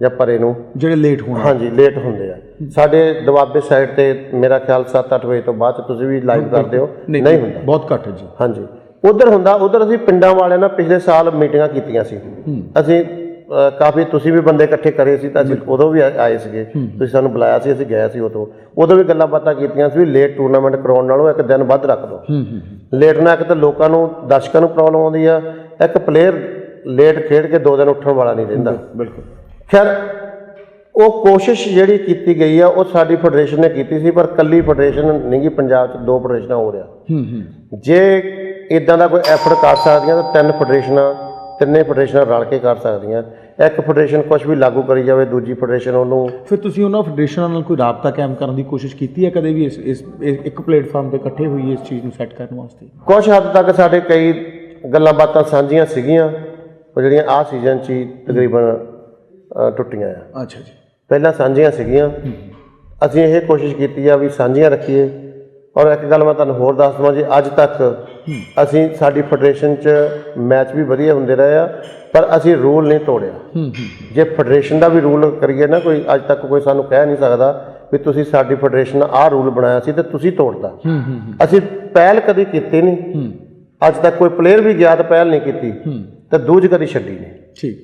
ਜਾਂ ਪਰੇ ਨੂੰ। ਜਿਹੜੇ ਲੇਟ ਹੋਣ। ਹਾਂਜੀ ਲੇਟ ਹੁੰਦੇ ਆ। ਸਾਡੇ ਦਵਾਬੇ ਸਾਈਡ ਤੇ ਮੇਰਾ ਖਿਆਲ 7-8 ਵਜੇ ਤੋਂ ਬਾਅਦ ਤੁਸੀਂ ਵੀ ਲਾਈਵ ਕਰਦੇ ਹੋ। ਨਹੀਂ ਹੁੰਦਾ। ਬਹੁਤ ਘੱਟ ਜੀ। ਹਾਂਜੀ। ਉਧਰ ਹੁੰਦਾ ਉਧਰ ਅਸੀਂ ਪਿੰਡਾਂ ਵਾਲਿਆਂ ਨਾਲ ਪਿਛਲੇ ਸਾਲ ਮੀਟਿੰਗਾਂ ਕੀਤੀਆਂ ਸੀ। ਅਸੀਂ ਕਾਫੀ ਤੁਸੀਂ ਵੀ ਬੰਦੇ ਇਕੱਠੇ ਕਰੇ ਸੀ ਤਾਂ ਅਸੀਂ ਉਦੋਂ ਵੀ ਆਏ ਸੀਗੇ। ਤੁਸੀਂ ਸਾਨੂੰ ਬੁਲਾਇਆ ਸੀ ਅਸੀਂ ਗਏ ਸੀ ਉਦੋਂ। ਉਦੋਂ ਵੀ ਗੱਲਾਂ ਬਾਤਾਂ ਕੀਤੀਆਂ ਸੀ ਵੀ ਲੇਟ ਟੂਰਨਾਮੈਂਟ ਕਰਾਉਣ ਨਾਲੋਂ ਇੱਕ ਦਿਨ ਵੱਧ ਰੱਖ ਦਿਓ। ਲੇਟ ਨਾ ਇੱਕ ਤਾਂ ਲੋਕਾਂ ਨੂੰ ਦਰਸ਼ਕਾਂ ਨੂੰ ਪ੍ਰੋਬਲਮ ਆਉਂਦੀ ਆ। ਇੱਕ ਪਲੇਅਰ ਲੇਟ ਖੇਡ ਕੇ ਦੋ ਦਿਨ ਉੱਠਣ ਵਾਲਾ ਨਹੀਂ ਰਹਿੰਦਾ। ਬਿਲਕੁਲ ਖੈਰ ਉਹ ਕੋਸ਼ਿਸ਼ ਜਿਹੜੀ ਕੀਤੀ ਗਈ ਆ ਉਹ ਸਾਡੀ ਫੈਡਰੇਸ਼ਨ ਨੇ ਕੀਤੀ ਸੀ ਪਰ ਕੱਲੀ ਫੈਡਰੇਸ਼ਨ ਨਹੀਂ ਗੀ ਪੰਜਾਬ 'ਚ ਦੋ ਫੈਡਰੇਸ਼ਨਾਂ ਹੋ ਰਿਹਾ। ਜੇ ਇਦਾਂ ਦਾ ਕੋਈ ਐਫਰਟ ਕਰ ਸਕਦੀਆਂ ਤਾਂ ਤਿੰਨ ਫੈਡਰੇਸ਼ਨਾਂ ਤਿੰਨੇ ਫੈਡਰੇਸ਼ਨਾਂ ਰਲ ਕੇ ਕਰ ਸਕਦੀਆਂ। ਇੱਕ ਫੈਡਰੇਸ਼ਨ ਕੁਝ ਵੀ ਲਾਗੂ ਕਰੀ ਜਾਵੇ ਦੂਜੀ ਫੈਡਰੇਸ਼ਨ ਉਹਨੂੰ ਫਿਰ ਤੁਸੀਂ ਉਹਨਾਂ ਫੈਡਰੇਸ਼ਨਾਂ ਨਾਲ ਕੋਈ ਰਾਬਤਾ ਕਾਇਮ ਕਰਨ ਦੀ ਕੋਸ਼ਿਸ਼ ਕੀਤੀ ਹੈ ਕਦੇ ਵੀ ਇਸ ਇਸ ਇਸ ਇੱਕ ਪਲੇਟਫਾਰਮ ਤੇ ਇਕੱਠੇ ਹੋਈਏ ਇਸ ਚੀਜ਼ ਨੂੰ ਸੈੱਟ ਕਰਨ ਵਾਸਤੇ? ਕੁਝ ਹੱਦ ਤੱਕ ਸਾਡੇ ਕਈ ਗੱਲਾਂ ਬਾਤਾਂ ਸਾਂਝੀਆਂ ਸੀਗੀਆਂ ਉਹ ਜਿਹੜੀਆਂ ਆਹ ਸੀਜ਼ਨ 'ਚ ਹੀ ਤਕਰੀਬਨ ਅ, ਟੁੱਟੀਆਂ ਆ। ਅੱਛਾ ਜੀ। ਪਹਿਲਾਂ ਸਾਂਝੀਆਂ ਸੀਗੀਆਂ। ਅਸੀਂ ਇਹ ਕੋਸ਼ਿਸ਼ ਕੀਤੀ ਆ ਵੀ ਸਾਂਝੀਆਂ ਰੱਖੀਏ। ਔਰ ਇੱਕ ਗੱਲ ਮੈਂ ਤੁਹਾਨੂੰ ਹੋਰ ਦੱਸ ਦਵਾਂ ਜੀ ਅੱਜ ਤੱਕ ਅਸੀਂ ਸਾਡੀ ਫੈਡਰੇਸ਼ਨ 'ਚ ਮੈਚ ਵੀ ਵਧੀਆ ਹੁੰਦੇ ਰਹੇ ਆ ਪਰ ਅਸੀਂ ਰੂਲ ਨਹੀਂ ਤੋੜਿਆ। ਜੇ ਫੈਡਰੇਸ਼ਨ ਦਾ ਵੀ ਰੂਲ ਕਰੀਏ ਨਾ ਕੋਈ ਅੱਜ ਤੱਕ ਕੋਈ ਸਾਨੂੰ ਕਹਿ ਨਹੀਂ ਸਕਦਾ ਵੀ ਤੁਸੀਂ ਸਾਡੀ ਫੈਡਰੇਸ਼ਨ ਆਹ ਰੂਲ ਬਣਾਇਆ ਸੀ ਤੇ ਤੁਸੀਂ ਤੋੜਦਾ ਅਸੀਂ ਪਹਿਲ ਕਦੀ ਕੀਤੀ ਨਹੀਂ। ਅੱਜ ਤੱਕ ਕੋਈ ਪਲੇਅਰ ਵੀ ਗਿਆ ਤਾਂ ਪਹਿਲ ਨਹੀਂ ਕੀਤੀ ਤੇ ਦੂਜ ਕਦੀ ਛੱਡੀ ਨਹੀਂ। ਠੀਕ।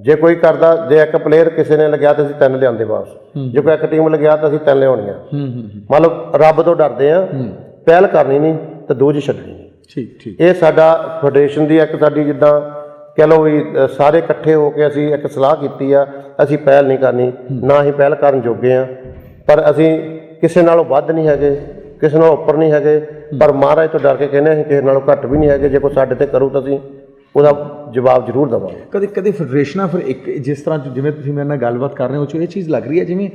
ਜੇ ਕੋਈ ਕਰਦਾ ਜੇ ਇੱਕ ਪਲੇਅਰ ਕਿਸੇ ਨੇ ਲਗਿਆ ਤਾਂ ਅਸੀਂ ਤਿੰਨ ਲਿਆਂਦੇ ਵਾਪਸ। ਜੇ ਕੋਈ ਇੱਕ ਟੀਮ ਲਗਿਆ ਤਾਂ ਅਸੀਂ ਤਿੰਨ ਲਿਆਉਣੀਆਂ। ਹੂੰ, ਮਤਲਬ ਰੱਬ ਤੋਂ ਡਰਦੇ ਆ ਪਹਿਲ ਕਰਨੀ ਨਹੀਂ ਤੇ ਦੂਜ ਛੱਡਣੀ ਠੀਕ ਠੀਕ। ਇਹ ਸਾਡਾ ਫੈਡਰੇਸ਼ਨ ਦੀ ਇੱਕ ਸਾਡੀ ਜਿੱਦਾਂ ਕਹ ਲਓ ਵੀ ਸਾਰੇ ਇਕੱਠੇ ਹੋ ਕੇ ਅਸੀਂ ਇੱਕ ਸਲਾਹ ਕੀਤੀ ਆ ਅਸੀਂ ਪਹਿਲ ਨਹੀਂ ਕਰਨੀ ਨਾ ਹੀ ਪਹਿਲ ਕਰਨ ਜੋਗੇ ਆ। ਪਰ ਅਸੀਂ ਕਿਸੇ ਨਾਲੋਂ ਵੱਧ ਨਹੀਂ ਹੈਗੇ ਕਿਸੇ ਨਾਲੋਂ ਉੱਪਰ ਨਹੀਂ ਹੈਗੇ। ਪਰ ਮਹਾਰਾਜ ਤੋਂ ਡਰ ਕੇ ਕਹਿੰਦੇ ਅਸੀਂ ਕਿਸੇ ਨਾਲੋਂ ਘੱਟ ਵੀ ਨਹੀਂ ਹੈਗੇ ਜੇ ਕੋਈ ਸਾਡੇ ਤੇ ਕਰੂ ਤਾਂ ਅਸੀਂ ਉਹਦਾ ਜਵਾਬ ਜ਼ਰੂਰ ਦੇਵਾਂਗੇ। ਕਦੇ ਕਦੇ ਫੈਡਰੇਸ਼ਨਾਂ ਫਿਰ ਇੱਕ ਜਿਸ ਤਰ੍ਹਾਂ ਜਿਵੇਂ ਤੁਸੀਂ ਮੇਰੇ ਨਾਲ ਗੱਲਬਾਤ ਕਰ ਰਹੇ ਹੋ ਉਹ 'ਚ ਇਹ ਚੀਜ਼ ਲੱਗ ਰਹੀ ਹੈ ਜਿਵੇਂ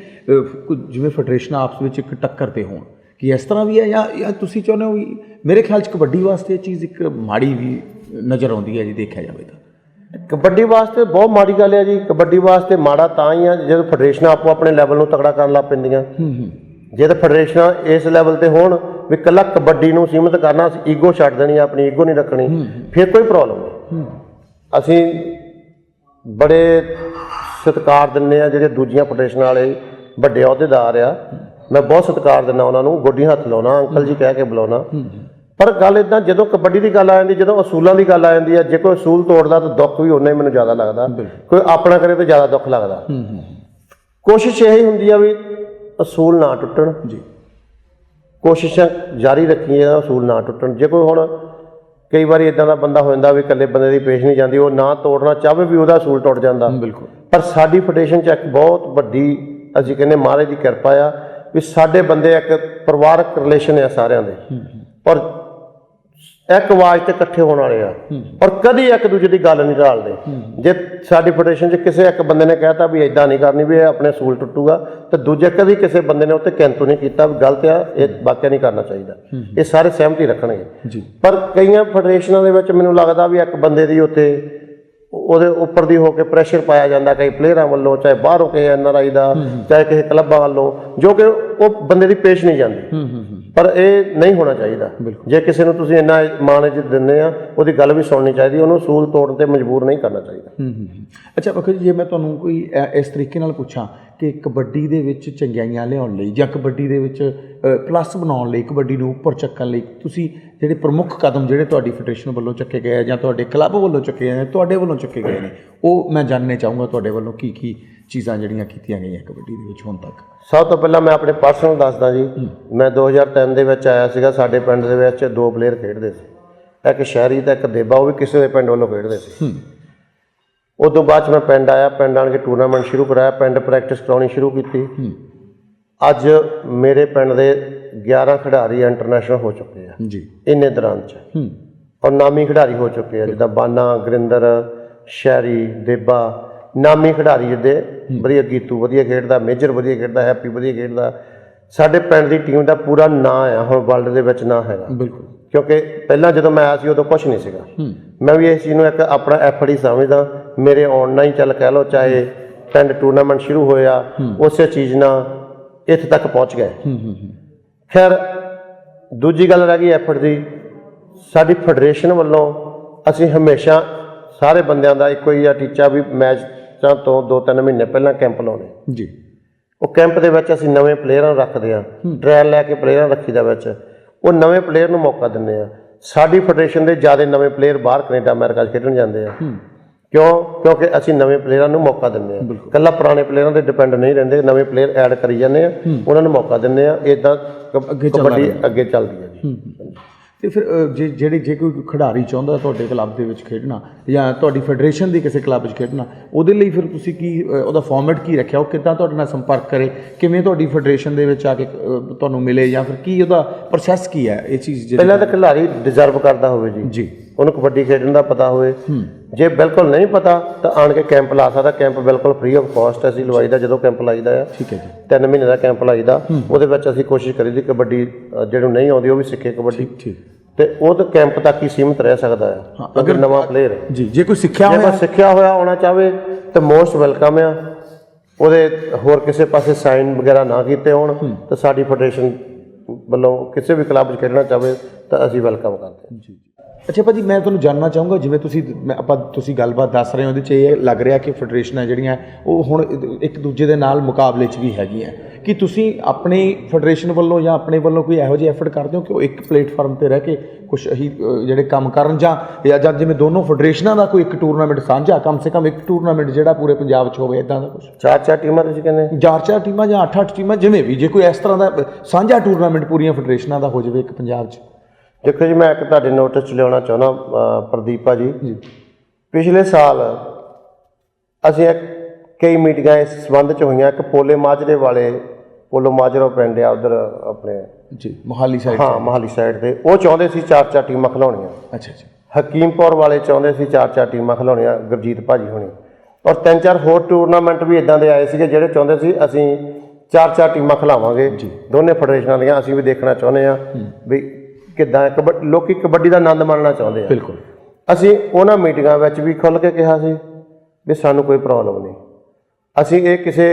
ਜਿਵੇਂ ਫੈਡਰੇਸ਼ਨਾਂ ਆਪਸ ਵਿੱਚ ਇੱਕ ਟੱਕਰ ਤੇ ਹੋਣ। ਕਿ ਇਸ ਤਰ੍ਹਾਂ ਵੀ ਹੈ ਜਾਂ ਜਾਂ ਤੁਸੀਂ ਚਾਹੁੰਦੇ ਹੋ ਮੇਰੇ ਖਿਆਲ 'ਚ ਕਬੱਡੀ ਵਾਸਤੇ ਇਹ ਚੀਜ਼ ਇੱਕ ਮਾੜੀ ਵੀ ਨਜ਼ਰ ਆਉਂਦੀ ਹੈ ਜੇ ਦੇਖਿਆ ਜਾਵੇ ਤਾਂ। ਕਬੱਡੀ ਵਾਸਤੇ ਬਹੁਤ ਮਾੜੀ ਗੱਲ ਹੈ ਜੀ। ਕਬੱਡੀ ਵਾਸਤੇ ਮਾੜਾ ਤਾਂ ਹੀ ਆ ਜਦੋਂ ਫੈਡਰੇਸ਼ਨਾਂ ਆਪੋ ਆਪਣੇ ਲੈਵਲ ਨੂੰ ਤਕੜਾ ਕਰਨ ਲੱਗ ਪੈਂਦੀਆਂ। ਜੇ ਤਾਂ ਫੈਡਰੇਸ਼ਨਾਂ ਇਸ ਲੈਵਲ ਤੇ ਹੋਣ ਵੀ ਕੱਲਾ ਕਬੱਡੀ ਨੂੰ ਸੀਮਿਤ ਕਰਨਾ ਈਗੋ ਛੱਡ ਦੇਣੀ ਆਪਣੀ ਈਗੋ ਨਹੀਂ ਰੱਖਣੀ ਫਿਰ ਕੋਈ ਪ੍ਰੋਬਲਮ ਨਹੀਂ। ਅਸੀਂ ਬੜੇ ਸਤਿਕਾਰ ਦਿੰਦੇ ਆ ਜਿਹੜੇ ਦੂਜੀਆਂ ਫੈਡਰੇਸ਼ਨਾਂ ਵਾਲੇ ਵੱਡੇ ਅਹੁਦੇਦਾਰ ਆ। ਮੈਂ ਬਹੁਤ ਸਤਿਕਾਰ ਦਿੰਦਾ ਉਹਨਾਂ ਨੂੰ ਗੋਡੀ ਹੱਥ ਲਾਉਣਾ ਅੰਕਲ ਜੀ ਕਹਿ ਕੇ ਬੁਲਾਉਣਾ। ਪਰ ਗੱਲ ਇਦਾਂ ਜਦੋਂ ਕਬੱਡੀ ਦੀ ਗੱਲ ਆ ਜਾਂਦੀ ਜਦੋਂ ਅਸੂਲਾਂ ਦੀ ਗੱਲ ਆ ਜਾਂਦੀ ਆ ਜੇ ਕੋਈ ਅਸੂਲ ਤੋੜਦਾ ਤਾਂ ਦੁੱਖ ਵੀ ਹੀ ਮੈਨੂੰ ਜ਼ਿਆਦਾ ਲੱਗਦਾ। ਕੋਈ ਆਪਣਾ ਕਰੇ ਤਾਂ ਜ਼ਿਆਦਾ ਦੁੱਖ ਲੱਗਦਾ। ਕੋਸ਼ਿਸ਼ ਇਹ ਹੀ ਹੁੰਦੀ ਆ ਵੀ ਅਸੂਲ ਨਾ ਟੁੱਟਣ। ਜੀ। ਕੋਸ਼ਿਸ਼ਾਂ ਜਾਰੀ ਰੱਖੀਆਂ ਅਸੂਲ ਨਾ ਟੁੱਟਣ। ਜੇ ਕੋਈ ਹੁਣ ਕਈ ਵਾਰੀ ਇਦਾਂ ਦਾ ਬੰਦਾ ਹੋ ਜਾਂਦਾ ਵੀ ਇਕੱਲੇ ਬੰਦੇ ਦੀ ਪੇਸ਼ ਨਹੀਂ ਜਾਂਦੀ ਉਹ ਨਾ ਤੋੜਨਾ ਚਾਹਵੇ ਵੀ ਉਹਦਾ ਅਸੂਲ ਟੁੱਟ ਜਾਂਦਾ। ਬਿਲਕੁਲ। ਪਰ ਸਾਡੀ ਫੈਡਰੇਸ਼ਨ ਚ ਇੱਕ ਬਹੁਤ ਵੱਡੀ ਅਸੀਂ ਕਹਿੰਦੇ ਮਹਾਰਾਜ ਦੀ ਕਿਰਪਾ ਆ ਵੀ ਸਾਡੇ ਬੰਦੇ ਇੱਕ ਪਰਿਵਾਰਕ ਰਿਲੇਸ਼ਨ ਆ ਸਾਰਿਆਂ ਦੇ। ਔਰ ਇੱਕ ਆਵਾਜ਼ ਤੇ ਇਕੱਠੇ ਹੋਣ ਵਾਲੇ ਆ। ਔਰ ਕਦੀ ਇੱਕ ਦੂਜੇ ਦੀ ਗੱਲ ਨਹੀਂ ਢਾਲਦੇ। ਜੇ ਸਾਡੀ ਫੈਡਰੇਸ਼ਨ 'ਚ ਕਿਸੇ ਇੱਕ ਬੰਦੇ ਨੇ ਕਹਿਤਾ ਵੀ ਇਦਾਂ ਨਹੀਂ ਕਰਨੀ ਵੀ ਇਹ ਆਪਣੇ ਅਸੂਲ ਟੁੱਟੂਗਾ ਤੇ ਦੂਜੇ ਕਦੀ ਕਿਸੇ ਬੰਦੇ ਨੇ ਉੱਤੇ ਕਿੰਤੂ ਨਹੀਂ ਕੀਤਾ ਵੀ ਗਲਤ ਆ ਇਹ ਵਾਕਿਆ ਨਹੀਂ ਕਰਨਾ ਚਾਹੀਦਾ। ਇਹ ਸਾਰੇ ਸਹਿਮਤੀ ਰੱਖਣਗੇ। ਪਰ ਕਈਆਂ ਫੈਡਰੇਸ਼ਨਾਂ ਦੇ ਵਿੱਚ ਮੈਨੂੰ ਲੱਗਦਾ ਵੀ ਇੱਕ ਬੰਦੇ ਦੀ ਉੱਤੇ ਉਹਦੇ ਉੱਪਰ ਦੀ ਹੋ ਕੇ ਪ੍ਰੈਸ਼ਰ ਪਾਇਆ ਜਾਂਦਾ ਕਈ ਪਲੇਅਰਾਂ ਵੱਲੋਂ ਚਾਹੇ ਬਾਹਰੋਂ ਕਿਸੇ ਐਨਆਰਆਈ ਦਾ ਚਾਹੇ ਕਿਸੇ ਕਲੱਬਾਂ ਵੱਲੋਂ ਜੋ ਕਿ ਉਹ ਬੰਦੇ ਦੀ ਪੇਸ਼ ਨਹੀਂ ਜਾਂਦੀ। ਪਰ ਇਹ ਨਹੀਂ ਹੋਣਾ ਚਾਹੀਦਾ। ਜੇ ਕਿਸੇ ਨੂੰ ਤੁਸੀਂ ਇੰਨਾ ਮਾਣ ਇੱਜ਼ਤ ਦਿੰਦੇ ਆ ਉਹਦੀ ਗੱਲ ਵੀ ਸੁਣਨੀ ਚਾਹੀਦੀ ਉਹਨੂੰ ਸੂਲ ਤੋੜਨ ਤੇ ਮਜਬੂਰ ਨਹੀਂ ਕਰਨਾ ਚਾਹੀਦਾ। ਹੂੰ। ਅੱਛਾ ਬਖਸ਼ ਜੀ ਜੇ ਮੈਂ ਤੁਹਾਨੂੰ ਕੋਈ ਇਸ ਤਰੀਕੇ ਨਾਲ ਪੁੱਛਾਂ ਕਿ ਕਬੱਡੀ ਦੇ ਵਿੱਚ ਚੰਗਿਆਈਆਂ ਲਿਆਉਣ ਲਈ ਜਾਂ ਕਬੱਡੀ ਦੇ ਵਿੱਚ ਪਲੱਸ ਬਣਾਉਣ ਲਈ ਕਬੱਡੀ ਨੂੰ ਉੱਪਰ ਚੱਕਣ ਲਈ ਤੁਸੀਂ ਜਿਹੜੇ ਪ੍ਰਮੁੱਖ ਕਦਮ ਜਿਹੜੇ ਤੁਹਾਡੀ ਫੈਡਰੇਸ਼ਨ ਵੱਲੋਂ ਚੱਕੇ ਗਏ ਆ ਜਾਂ ਤੁਹਾਡੇ ਕਲੱਬ ਵੱਲੋਂ ਚੱਕੇ ਗਏ ਨੇ ਤੁਹਾਡੇ ਵੱਲੋਂ ਚੱਕੇ ਗਏ ਨੇ ਉਹ ਮੈਂ ਜਾਣਨੇ ਚਾਹੂੰਗਾ ਤੁਹਾਡੇ ਵੱਲੋਂ ਕੀ ਕੀ ਚੀਜ਼ਾਂ ਜਿਹੜੀਆਂ ਕੀਤੀਆਂ ਗਈਆਂ ਕਬੱਡੀ ਦੇ ਵਿੱਚ ਹੁਣ ਤੱਕ। ਸਭ ਤੋਂ ਪਹਿਲਾਂ ਮੈਂ ਆਪਣੇ ਪਰਸਨਲ ਦੱਸਦਾ ਜੀ ਮੈਂ 2003 ਦੇ ਵਿੱਚ ਆਇਆ ਸੀਗਾ ਸਾਡੇ ਪਿੰਡ ਦੇ ਵਿੱਚ ਦੋ ਪਲੇਅਰ ਖੇਡਦੇ ਸੀ। ਇੱਕ ਸ਼ਹਿਰੀ ਤੇ ਇੱਕ ਦੇਬਾ ਉਹ ਵੀ ਕਿਸੇ ਦੇ ਪਿੰਡ ਵੱਲੋਂ ਖੇਡਦੇ ਸੀ। ਉਦੋਂ ਬਾਅਦ ਮੈਂ ਪਿੰਡ ਆਇਆ ਪਿੰਡ ਆਣ ਕੇ ਟੂਰਨਾਮੈਂਟ ਸ਼ੁਰੂ ਕਰਾਇਆ ਪਿੰਡ ਪ੍ਰੈਕਟਿਸ ਕਰਾਉਣੀ ਸ਼ੁਰੂ ਕੀਤੀ। ਅੱਜ ਮੇਰੇ ਪਿੰਡ ਦੇ 11 ਖਿਡਾਰੀ ਇੰਟਰਨੈਸ਼ਨਲ ਹੋ ਚੁੱਕੇ ਆ। ਜੀ। ਇੰਨੇ ਦੌਰਾਨ 'ਚ। ਹੂੰ। ਔਰ ਨਾਮੀ ਖਿਡਾਰੀ ਹੋ ਚੁੱਕੇ ਆ ਜਿੱਦਾਂ ਬਾਨਾ ਗੁਰਿੰਦਰ ਸ਼ੈਰੀ ਦੇਬਾ। ਨਾਮੀ ਖਿਡਾਰੀ ਜਿਹਦੇ ਵਧੀਆ ਗੀਤੂ ਵਧੀਆ ਖੇਡਦਾ ਮੇਜਰ ਵਧੀਆ ਖੇਡਦਾ ਹੈਪੀ ਵਧੀਆ ਖੇਡਦਾ ਸਾਡੇ ਪਿੰਡ ਦੀ ਟੀਮ ਦਾ ਪੂਰਾ ਨਾਂ ਆ ਹੁਣ ਵਰਲਡ ਦੇ ਵਿੱਚ ਨਾਂ ਹੈਗਾ। ਬਿਲਕੁਲ। ਕਿਉਂਕਿ ਪਹਿਲਾਂ ਜਦੋਂ ਮੈਂ ਆਇਆ ਸੀ ਉਦੋਂ ਕੁਝ ਨਹੀਂ ਸੀਗਾ। ਮੈਂ ਵੀ ਇਸ ਚੀਜ਼ ਨੂੰ ਇੱਕ ਆਪਣਾ ਐਫਰਟ ਹੀ ਸਮਝਦਾ ਮੇਰੇ ਹੀ ਚੱਲ ਕਹਿ ਲਓ ਚਾਹੇ ਪਿੰਡ ਟੂਰਨਾਮੈਂਟ ਸ਼ੁਰੂ ਹੋਇਆ ਉਸੇ ਚੀਜ਼ ਨਾਲ ਇੱਥੇ ਤੱਕ ਪਹੁੰਚ ਗਏ। ਹੂੰ ਹੂੰ ਹੂੰ। ਖੈਰ ਦੂਜੀ ਗੱਲ ਰਹਿ ਗਈ ਐਫਰਟ ਦੀ। ਸਾਡੀ ਫੈਡਰੇਸ਼ਨ ਵੱਲੋਂ ਅਸੀਂ ਹਮੇਸ਼ਾ ਸਾਰੇ ਬੰਦਿਆਂ ਦਾ ਇੱਕੋ ਹੀ ਆ ਟੀਚਾ ਵੀ ਮੈਚਾਂ ਤੋਂ 2-3 ਮਹੀਨੇ ਪਹਿਲਾਂ ਕੈਂਪ ਲਾਉਣੇ। ਜੀ। ਉਹ ਕੈਂਪ ਦੇ ਵਿੱਚ ਅਸੀਂ ਨਵੇਂ ਪਲੇਅਰਾਂ ਨੂੰ ਰੱਖਦੇ ਆ ਟ੍ਰਾਇਲ ਲੈ ਕੇ ਪਲੇਅਰਾਂ ਰੱਖੀਦਾ ਵਿੱਚ। ਉਹ ਨਵੇਂ ਪਲੇਅਰ ਨੂੰ ਮੌਕਾ ਦਿੰਦੇ ਆ ਸਾਡੀ ਫੈਡਰੇਸ਼ਨ ਦੇ ਜ਼ਿਆਦਾ ਨਵੇਂ ਪਲੇਅਰ ਬਾਹਰ ਕੈਨੇਡਾ ਅਮਰੀਕਾ 'ਚ ਖੇਡਣ ਜਾਂਦੇ ਆ। ਕਿਉਂ? ਕਿਉਂਕਿ ਅਸੀਂ ਨਵੇਂ ਪਲੇਅਰਾਂ ਨੂੰ ਮੌਕਾ ਦਿੰਦੇ ਆ ਕੱਲਾ ਪੁਰਾਣੇ ਪਲੇਅਰਾਂ ਤੇ ਡਿਪੈਂਡ ਨਹੀਂ ਰਹਿੰਦੇ। ਨਵੇਂ ਪਲੇਅਰ ਐਡ ਕਰੀ ਜਾਂਦੇ ਆ। ਉਹਨਾਂ ਨੂੰ ਮੌਕਾ ਦਿੰਦੇ ਆ ਇਦਾਂ ਅੱਗੇ ਚੱਲਦਾ ਕਬੱਡੀ ਅੱਗੇ ਚੱਲਦੀ ਹੈ ਜੀ। ਤੇ ਫਿਰ ਜੇ ਜਿਹੜੇ ਜੇ ਕੋਈ ਖਿਡਾਰੀ ਚਾਹੁੰਦਾ ਤੁਹਾਡੇ ਕਲੱਬ ਦੇ ਵਿੱਚ ਖੇਡਣਾ ਜਾਂ ਤੁਹਾਡੀ ਫੈਡਰੇਸ਼ਨ ਦੀ ਕਿਸੇ ਕਲੱਬ 'ਚ ਖੇਡਣਾ ਉਹਦੇ ਲਈ ਫਿਰ ਤੁਸੀਂ ਕੀ ਉਹਦਾ ਫਾਰਮੈਟ ਕੀ ਰੱਖਿਆ? ਉਹ ਕਿੱਦਾਂ ਤੁਹਾਡੇ ਨਾਲ ਸੰਪਰਕ ਕਰੇ? ਕਿਵੇਂ ਤੁਹਾਡੀ ਫੈਡਰੇਸ਼ਨ ਦੇ ਵਿੱਚ ਆ ਕੇ ਤੁਹਾਨੂੰ ਮਿਲੇ ਜਾਂ ਫਿਰ ਕੀ ਉਹਦਾ ਪ੍ਰੋਸੈਸ ਕੀ ਹੈ ਇਹ ਚੀਜ਼ ਜਿਹੜੀ ਪਹਿਲਾਂ ਤਾਂ ਖਿਡਾਰੀ ਡਿਜ਼ਰਵ ਕਰਦਾ ਹੋਵੇ ਜੀ। ਜੀ। ਉਹਨੂੰ ਕਬੱਡੀ ਖੇਡਣ ਦਾ ਪਤਾ ਹੋਵੇ। ਜੇ ਬਿਲਕੁਲ ਨਹੀਂ ਪਤਾ ਤਾਂ ਆਣ ਕੇ ਕੈਂਪ ਲਾ ਸਕਦਾ। ਕੈਂਪ ਬਿਲਕੁਲ ਫ੍ਰੀ ਆਫ ਕਾਸਟ ਅਸੀਂ ਲਵਾਈਦਾ ਜਦੋਂ ਕੈਂਪ ਲਾਈਦਾ ਆ। ਠੀਕ ਹੈ ਜੀ। ਤਿੰਨ ਮਹੀਨੇ ਦਾ ਕੈਂਪ ਲਾਈਦਾ। ਉਹਦੇ ਵਿੱਚ ਅਸੀਂ ਕੋਸ਼ਿਸ਼ ਕਰੀਦੀ ਕਬੱਡੀ ਜਿਹਨੂੰ ਨਹੀਂ ਆਉਂਦੀ ਉਹ ਵੀ ਸਿੱਖੇ ਕਬੱਡੀ। ਠੀਕ। ਤੇ ਉਹ ਤਾਂ ਕੈਂਪ ਤੱਕ ਹੀ ਸੀਮਿਤ ਰਹਿ ਸਕਦਾ ਆ ਅਗਰ ਨਵਾਂ ਪਲੇਅਰ ਹੈ। ਜੀ ਜੇ ਕੋਈ ਸਿੱਖਿਆ ਜੇ ਹੋਇਆ ਕੋਈ ਸਿੱਖਿਆ ਹੋਇਆ ਆਉਣਾ ਚਾਹਵੇ ਤਾਂ ਮੋਸਟ ਵੈਲਕਮ ਆ। ਉਹਦੇ ਹੋਰ ਕਿਸੇ ਪਾਸੇ ਸਾਈਨ ਵਗੈਰਾ ਨਾ ਕੀਤੇ ਹੋਣ ਤਾਂ ਸਾਡੀ ਫੈਡਰੇਸ਼ਨ ਵੱਲੋਂ ਕਿਸੇ ਵੀ ਕਲੱਬ 'ਚ ਖੇਡਣਾ ਚਾਹਵੇ ਤਾਂ ਅਸੀਂ ਵੈਲਕਮ ਕਰਦੇ ਹਾਂ। ਜੀ ਅੱਛਾ ਭਾਜੀ ਮੈਂ ਤੁਹਾਨੂੰ ਜਾਣਨਾ ਚਾਹੂੰਗਾ ਜਿਵੇਂ ਤੁਸੀਂ ਮੈਂ ਆਪਾਂ ਤੁਸੀਂ ਗੱਲਬਾਤ ਦੱਸ ਰਹੇ ਹੋ ਉਹਦੇ 'ਚ ਇਹ ਲੱਗ ਰਿਹਾ ਕਿ ਫੈਡਰੇਸ਼ਨਾਂ ਜਿਹੜੀਆਂ ਉਹ ਹੁਣ ਇੱਕ ਦੂਜੇ ਦੇ ਨਾਲ ਮੁਕਾਬਲੇ 'ਚ ਵੀ ਹੈਗੀਆਂ। ਕਿ ਤੁਸੀਂ ਆਪਣੀ ਫੈਡਰੇਸ਼ਨ ਵੱਲੋਂ ਜਾਂ ਆਪਣੇ ਵੱਲੋਂ ਕੋਈ ਇਹੋ ਜਿਹੇ ਐਫਰਟ ਕਰਦੇ ਹੋ ਕਿ ਉਹ ਇੱਕ ਪਲੇਟਫਾਰਮ ਤੇ ਰਹਿ ਕੇ ਕੁਝ ਅਹੀ ਜਿਹੜੇ ਕੰਮ ਕਰਨ ਜਾਂ ਜਾਂ ਜਦ ਜਿਵੇਂ ਦੋਨੋਂ ਫੈਡਰੇਸ਼ਨਾਂ ਦਾ ਕੋਈ ਇੱਕ ਟੂਰਨਾਮੈਂਟ ਸਾਂਝਾ ਕਮ ਸੇ ਕਮ ਇੱਕ ਟੂਰਨਾਮੈਂਟ ਜਿਹੜਾ ਪੂਰੇ ਪੰਜਾਬ 'ਚ ਹੋਵੇ ਇਦਾਂ ਦਾ ਕੁਝ ਚਾਰ ਚਾਰ ਟੀਮਾਂ ਤੁਸੀਂ ਕਹਿੰਦੇ? ਚਾਰ ਚਾਰ ਟੀਮਾਂ ਜਾਂ ਅੱਠ ਅੱਠ ਟੀਮਾਂ ਜਿਵੇਂ ਵੀ ਜੇ ਕੋਈ ਇਸ ਤਰ੍ਹਾਂ ਦਾ ਸਾਂਝਾ ਟੂਰਨਾਮੈਂਟ ਪੂਰੀਆਂ ਫੈਡਰੇਸ਼ਨਾਂ ਦਾ ਹੋ ਜਾਵੇ ਇੱਕ ਪੰਜਾਬ 'ਚ। ਦੇਖੋ ਜੀ ਮੈਂ ਇੱਕ ਤੁਹਾਡੇ ਨੋਟਿਸ 'ਚ ਲਿਆਉਣਾ ਚਾਹੁੰਦਾ ਪ੍ਰਦੀਪਾ ਜੀ ਜੀ। ਪਿਛਲੇ ਸਾਲ ਅਸੀਂ ਇੱਕ ਕਈ ਮੀਟਿੰਗਾਂ ਇਸ ਸੰਬੰਧ ਚ ਹੋਈਆਂ ਇੱਕ ਪੋਲੇ ਮਾਜਰੇ ਵਾਲੇ ਪੋਲੋ ਮਾਜਰਾ ਪਿੰਡ ਆ ਉਧਰ ਆਪਣੇ। ਜੀ ਮੋਹਾਲੀ ਸਾਈਡ ਹਾਂ ਮਹਾਲੀ ਸਾਈਡ ਤੇ। ਉਹ ਚਾਹੁੰਦੇ ਸੀ ਚਾਰ ਚਾਰ ਟੀਮਾਂ ਖਿਲਾਉਣੀਆਂ। ਅੱਛਾ ਜੀ ਹਕੀਮਪੁਰ ਵਾਲੇ ਚਾਹੁੰਦੇ ਸੀ ਚਾਰ ਚਾਰ ਟੀਮਾਂ ਖਿਲਾਉਣੀਆਂ ਗੁਰਜੀਤ ਭਾਜੀ ਹੋਣੀ। ਔਰ ਤਿੰਨ ਚਾਰ ਹੋਰ ਟੂਰਨਾਮੈਂਟ ਵੀ ਇਦਾਂ ਦੇ ਆਏ ਸੀਗੇ ਜਿਹੜੇ ਚਾਹੁੰਦੇ ਸੀ ਅਸੀਂ ਚਾਰ ਚਾਰ ਟੀਮਾਂ ਖਿਲਾਵਾਂਗੇ। ਦੋਨੇ ਫੈਡਰੇਸ਼ਨਾਂ ਦੀਆਂ ਅਸੀਂ ਵੀ ਦੇਖਣਾ ਚਾਹੁੰਦੇ ਆ ਵੀ ਕਿਦਾਂ ਲੋਕੀ ਕਬੱਡੀ ਦਾ ਆਨੰਦ ਮਾਣਨਾ ਚਾਹੁੰਦੇ ਆ। ਬਿਲਕੁਲ। ਅਸੀਂ ਉਹਨਾਂ ਮੀਟਿੰਗਾਂ ਵਿੱਚ ਵੀ ਖੁੱਲ੍ਹ ਕੇ ਕਿਹਾ ਸੀ ਵੀ ਸਾਨੂੰ ਕੋਈ ਪ੍ਰੋਬਲਮ ਨਹੀਂ। ਅਸੀਂ ਇਹ ਕਿਸੇ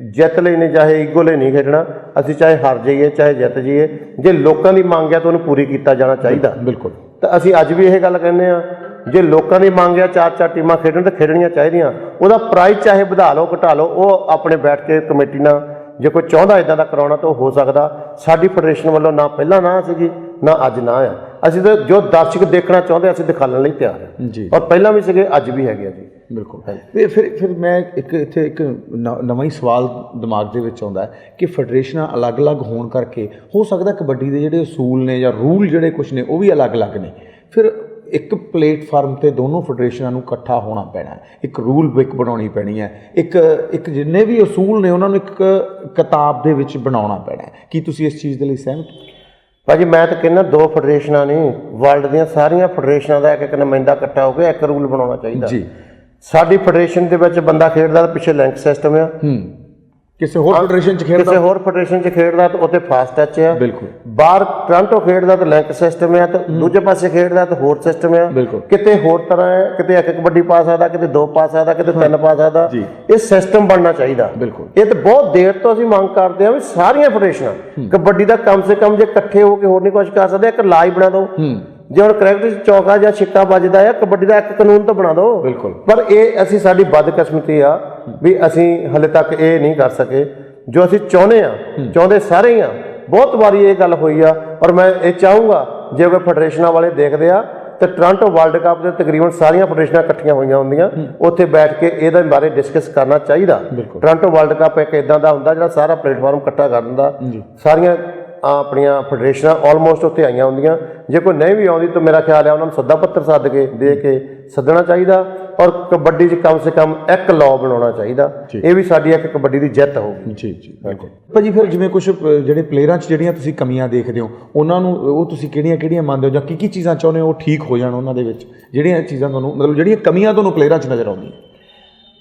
ਜਿੱਤ ਲਈ ਨਹੀਂ ਚਾਹੇ ਈਗੋ ਲਈ ਨਹੀਂ ਖੇਡਣਾ ਅਸੀਂ ਚਾਹੇ ਹਾਰ ਜਾਈਏ ਚਾਹੇ ਜਿੱਤ ਜਾਈਏ ਜੇ ਲੋਕਾਂ ਦੀ ਮੰਗ ਹੈ ਤਾਂ ਉਹਨੂੰ ਪੂਰੀ ਕੀਤਾ ਜਾਣਾ ਚਾਹੀਦਾ। ਬਿਲਕੁਲ ਤਾਂ ਅਸੀਂ ਅੱਜ ਵੀ ਇਹ ਗੱਲ ਕਹਿੰਦੇ ਆ ਜੇ ਲੋਕਾਂ ਦੀ ਮੰਗ ਆ ਚਾਰ ਚਾਰ ਟੀਮਾਂ ਖੇਡਣ ਤੇ ਖੇਡਣੀਆਂ ਚਾਹੀਦੀਆਂ। ਉਹਦਾ ਪ੍ਰਾਈਜ਼ ਚਾਹੇ ਵਧਾ ਲਓ ਘਟਾ ਲਓ ਉਹ ਆਪਣੇ ਬੈਠ ਕੇ ਕਮੇਟੀ ਨਾਲ ਜੇ ਕੋਈ ਚਾਹੁੰਦਾ ਇਦਾਂ ਦਾ ਕਰਾਉਣਾ ਤਾਂ ਉਹ ਹੋ ਸਕਦਾ। ਸਾਡੀ ਫੈਡਰੇਸ਼ਨ ਵੱਲੋਂ ਨਾ ਪਹਿਲਾਂ ਨਾ ਸੀਗੀ ਨਾ ਅੱਜ ਨਾ ਆ। ਅਸੀਂ ਤਾਂ ਜੋ ਦਰਸ਼ਕ ਦੇਖਣਾ ਚਾਹੁੰਦੇ ਅਸੀਂ ਦਿਖਾਉਣ ਲਈ ਤਿਆਰ ਹਾਂ। ਜੀ। ਔਰ ਪਹਿਲਾਂ ਵੀ ਸੀਗੇ ਅੱਜ ਵੀ ਹੈਗੇ ਆ ਜੀ। ਬਿਲਕੁਲ। ਫਿਰ ਫਿਰ ਫਿਰ ਮੈਂ ਇੱਕ ਇੱਥੇ ਇੱਕ ਨ- ਨਵਾਂ ਹੀ ਸਵਾਲ ਦਿਮਾਗ ਦੇ ਵਿੱਚ ਆਉਂਦਾ ਹੈ ਕਿ ਫੈਡਰੇਸ਼ਨਾਂ ਅਲੱਗ-ਅਲੱਗ ਹੋਣ ਕਰਕੇ ਹੋ ਸਕਦਾ ਕਬੱਡੀ ਦੇ ਜਿਹੜੇ ਅਸੂਲ ਨੇ ਜਾਂ ਰੂਲ ਜਿਹੜੇ ਕੁਝ ਨੇ ਉਹ ਵੀ ਅਲੱਗ-ਅਲੱਗ ਨੇ। ਫਿਰ ਇੱਕ ਪਲੇਟਫਾਰਮ ਤੇ ਦੋਨੋਂ ਫੈਡਰੇਸ਼ਨਾਂ ਨੂੰ ਇਕੱਠਾ ਹੋਣਾ ਪੈਣਾ ਹੈ। ਇੱਕ ਰੂਲ ਬੁੱਕ ਬਣਾਉਣੀ ਪੈਣੀ ਹੈ। ਇੱਕ ਇੱਕ ਜਿੰਨੇ ਵੀ ਅਸੂਲ ਨੇ ਉਹਨਾਂ ਨੂੰ ਇੱਕ ਕਿਤਾਬ ਦੇ ਵਿੱਚ ਬਣਾਉਣਾ ਪੈਣਾ ਹੈ। ਕੀ ਤੁਸੀਂ ਇਸ ਚੀਜ਼ ਦੇ ਲਈ ਸਹਿਮਤ? ਭਾਜੀ ਮੈਂ ਤਾਂ ਕਹਿੰਦਾ ਦੋ ਫੈਡਰੇਸ਼ਨਾਂ ਨਹੀਂ ਵਰਲਡ ਦੀਆਂ ਸਾਰੀਆਂ ਫੈਡਰੇਸ਼ਨਾਂ ਦਾ ਇੱਕ ਇੱਕ ਨੁਮਾਇੰਦਾ ਇਕੱਠਾ ਹੋ ਕੇ ਇੱਕ ਰੂਲ ਬਣਾਉਣਾ ਚਾਹੀਦਾ। ਜੀ। ਸਾਡੀ ਫੈਡਰੇਸ਼ਨ ਦੇ ਵਿੱਚ ਬੰਦਾ ਖੇਡਦਾ ਤਾਂ ਪਿੱਛੇ ਲਿੰਕ ਸਿਸਟਮ ਆ। ਹੂੰ। ਕਿਸੇ ਹੋਰ ਫੈਡਰੇਸ਼ਨ ਚ ਖੇਡਦਾ? ਕਿਸੇ ਹੋਰ ਫੈਡਰੇਸ਼ਨ 'ਚ ਖੇਡਦਾ ਤਾਂ ਉੱਥੇ ਫਾਸਟ ਟੱਚ ਆ। ਬਿਲਕੁਲ। ਬਾਹਰ ਟ੍ਰਾਂਟੋ ਖੇਡਦਾ ਤਾਂ ਲਿੰਕ ਸਿਸਟਮ ਆ ਤੇ ਦੂਜੇ ਪਾਸੇ ਖੇਡਦਾ ਤਾਂ ਹੋਰ ਸਿਸਟਮ ਆ। ਕਿਤੇ ਹੋਰ ਤਰ੍ਹਾਂ ਹੈ ਕਿਤੇ ਇੱਕ ਕਬੱਡੀ ਪਾ ਸਕਦਾ ਕਿਤੇ ਦੋ ਪਾ ਸਕਦਾ ਕਿਤੇ ਤਿੰਨ ਪਾ ਸਕਦਾ। ਇਹ ਸਿਸਟਮ ਬਣਨਾ ਚਾਹੀਦਾ। ਬਿਲਕੁਲ। ਇਹ ਤਾਂ ਬਹੁਤ ਦੇਰ ਤੋਂ ਅਸੀਂ ਮੰਗ ਕਰਦੇ ਆ ਵੀ ਸਾਰੀਆਂ ਫੈਡਰੇਸ਼ਨਾਂ ਕਬੱਡੀ ਦਾ ਕਮ ਸੇ ਕਮ ਜੇ ਇਕੱਠੇ ਹੋ ਕੇ ਹੋਰ ਨਹੀਂ ਕੁਝ ਕਰ ਸਕਦੇ ਇੱਕ ਲਾਈ ਬਣਾ ਦਿਓ। ਹੂੰ। ਜੇ ਹੁਣ ਕ੍ਰਿਕਟ 'ਚ ਚੌਕਾ ਜਾਂ ਛਿੱਕਾ ਵੱਜਦਾ ਆ ਕਬੱਡੀ ਦਾ ਇੱਕ ਕਾਨੂੰਨ ਤਾਂ ਬਣਾ ਦਿਓ ਬਿਲਕੁਲ। ਪਰ ਇਹ ਅਸੀਂ ਸਾਡੀ ਬਦਕਿਸਮਤੀ ਆ ਵੀ ਅਸੀਂ ਹਲੇ ਤੱਕ ਇਹ ਨਹੀਂ ਕਰ ਸਕੇ। ਜੋ ਅਸੀਂ ਚਾਹੁੰਦੇ ਆ ਚਾਹੁੰਦੇ ਸਾਰੇ ਹੀ ਆ ਬਹੁਤ ਵਾਰੀ ਇਹ ਗੱਲ ਹੋਈ ਆ ਔਰ ਮੈਂ ਇਹ ਚਾਹੂੰਗਾ ਜੇ ਕੋਈ ਫੈਡਰੇਸ਼ਨਾਂ ਵਾਲੇ ਦੇਖਦੇ ਆ ਤੇ ਟੋਰਾਂਟੋ ਵਰਲਡ ਕੱਪ ਦੇ ਤਕਰੀਬਨ ਸਾਰੀਆਂ ਫੈਡਰੇਸ਼ਨਾਂ ਇਕੱਠੀਆਂ ਹੋਈਆਂ ਹੁੰਦੀਆਂ ਉੱਥੇ ਬੈਠ ਕੇ ਇਹਦੇ ਬਾਰੇ ਡਿਸਕਸ ਕਰਨਾ ਚਾਹੀਦਾ। ਟੋਰਾਂਟੋ ਵਰਲਡ ਕੱਪ ਇੱਕ ਇਦਾਂ ਦਾ ਹੁੰਦਾ ਜਿਹੜਾ ਸਾਰਾ ਪਲੇਟਫਾਰਮ ਇਕੱਠਾ ਕਰ ਦਿੰਦਾ। ਸਾਰੀਆਂ ਆਪਣੀਆਂ ਫੈਡਰੇਸ਼ਨਾਂ ਆਲਮੋਸਟ ਉੱਥੇ ਆਈਆਂ ਹੁੰਦੀਆਂ। ਜੇ ਕੋਈ ਨਹੀਂ ਵੀ ਆਉਂਦੀ ਤਾਂ ਮੇਰਾ ਖਿਆਲ ਹੈ ਉਹਨਾਂ ਨੂੰ ਸੱਦਾ ਪੱਤਰ ਸੱਦ ਕੇ ਦੇ ਕੇ ਸੱਦਣਾ ਚਾਹੀਦਾ ਔਰ ਕਬੱਡੀ 'ਚ ਕਮ ਸੇ ਕਮ ਇੱਕ ਲਾਅ ਬਣਾਉਣਾ ਚਾਹੀਦਾ। ਇਹ ਵੀ ਸਾਡੀ ਇੱਕ ਕਬੱਡੀ ਦੀ ਜਿੱਤ ਹੋਊਗੀ ਜੀ ਜੀ ਬਿਲਕੁਲ ਭਾਜੀ ਫਿਰ ਜਿਵੇਂ ਕੁਝ ਜਿਹੜੇ ਪਲੇਅਰਾਂ 'ਚ ਜਿਹੜੀਆਂ ਤੁਸੀਂ ਕਮੀਆਂ ਦੇਖਦੇ ਹੋ ਉਹਨਾਂ ਨੂੰ ਉਹ ਤੁਸੀਂ ਕਿਹੜੀਆਂ ਕਿਹੜੀਆਂ ਮੰਨਦੇ ਹੋ ਜਾਂ ਕੀ ਕੀ ਚੀਜ਼ਾਂ ਚਾਹੁੰਦੇ ਹੋ ਉਹ ਠੀਕ ਹੋ ਜਾਣ ਉਹਨਾਂ ਦੇ ਵਿੱਚ? ਜਿਹੜੀਆਂ ਚੀਜ਼ਾਂ ਤੁਹਾਨੂੰ ਮਤਲਬ ਜਿਹੜੀਆਂ ਕਮੀਆਂ ਤੁਹਾਨੂੰ ਪਲੇਅਰਾਂ 'ਚ ਨਜ਼ਰ ਆਉਂਦੀਆਂ?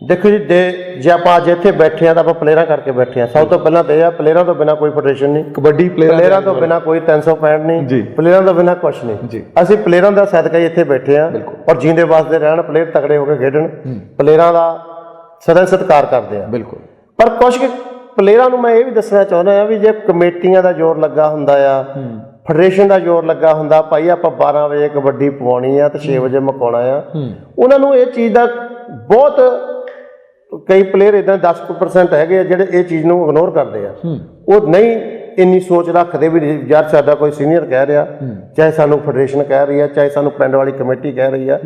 ਦੇਖੋ ਜੀ ਦੇ ਜੇ ਆਪਾਂ ਅੱਜ ਇੱਥੇ ਬੈਠੇ ਆ ਤਾਂ ਆਪਾਂ ਪਲੇਅਰਾਂ ਕਰਕੇ ਬੈਠੇ ਆ ਸਭ ਤੋਂ ਪਹਿਲਾਂ ਤਾਂ ਇਹ ਆ ਪਲੇਅਰਾਂ ਤੋਂ ਬਿਨਾ ਕੋਈ ਫੈਡਰੇਸ਼ਨ ਨਹੀਂ। ਕਬੱਡੀ ਪਲੇਅਰਾਂ ਪਲੇਅਰਾਂ ਤੋਂ ਬਿਨਾ ਕੋਈ 365 ਜੀ। ਨਹੀਂ। ਪਲੇਅਰਾਂ ਤੋਂ ਬਿਨਾ ਕੁਝ। ਨਹੀਂ। ਅਸੀਂ ਪਲੇਅਰਾਂ ਦਾ ਸਦਕਾ ਹੀ ਇੱਥੇ ਬੈਠੇ ਆ ਔਰ ਜੀਂਦੇ ਵਾਸਤੇ ਰਹਿਣ ਪਲੇਅਰ ਤਕੜੇ ਹੋ ਕੇ ਖੇਡਣ ਪਲੇਅਰਾਂ ਦਾ ਸਦਾ ਸਤਿਕਾਰ ਕਰਦੇ ਆ ਬਿਲਕੁਲ। ਪਰ ਕੁਝ ਪਲੇਅਰਾਂ ਨੂੰ ਮੈਂ ਇਹ ਵੀ ਦੱਸਣਾ ਚਾਹੁੰਦਾ ਆ ਵੀ ਜੇ ਕਮੇਟੀਆਂ ਦਾ ਜ਼ੋਰ ਲੱਗਾ ਹੁੰਦਾ ਆ ਫੈਡਰੇਸ਼ਨ ਦਾ ਜ਼ੋਰ ਲੱਗਾ ਹੁੰਦਾ ਭਾਈ ਆਪਾਂ 12 ਵਜੇ ਕਬੱਡੀ ਪਵਾਉਣੀ ਆ ਤੇ 6 ਵਜੇ ਮੁਕਾਉਣਾ ਆ। ਉਹਨਾਂ ਨੂੰ ਇਹ ਚੀਜ਼ ਦਾ ਬਹੁਤ ਕਈ ਪਲੇਅਰ ਇਦਾਂ 10% ਹੈਗੇ ਆ ਜਿਹੜੇ ਇਹ ਚੀਜ਼ ਨੂੰ ਇਗਨੋਰ ਕਰਦੇ ਆ। ਉਹ ਨਹੀਂ ਇੰਨੀ ਸੋਚ ਰੱਖਦੇ ਵੀ ਯਾਰ ਸਾਡਾ ਕੋਈ ਸੀਨੀਅਰ ਕਹਿ ਰਿਹਾ ਚਾਹੇ ਸਾਨੂੰ ਫੈਡਰੇਸ਼ਨ ਕਹਿ ਰਹੀ ਆ ਚਾਹੇ ਸਾਨੂੰ ਪਿੰਡ ਵਾਲੀ ਕਮੇਟੀ ਕਹਿ ਰਹੀ ਆ।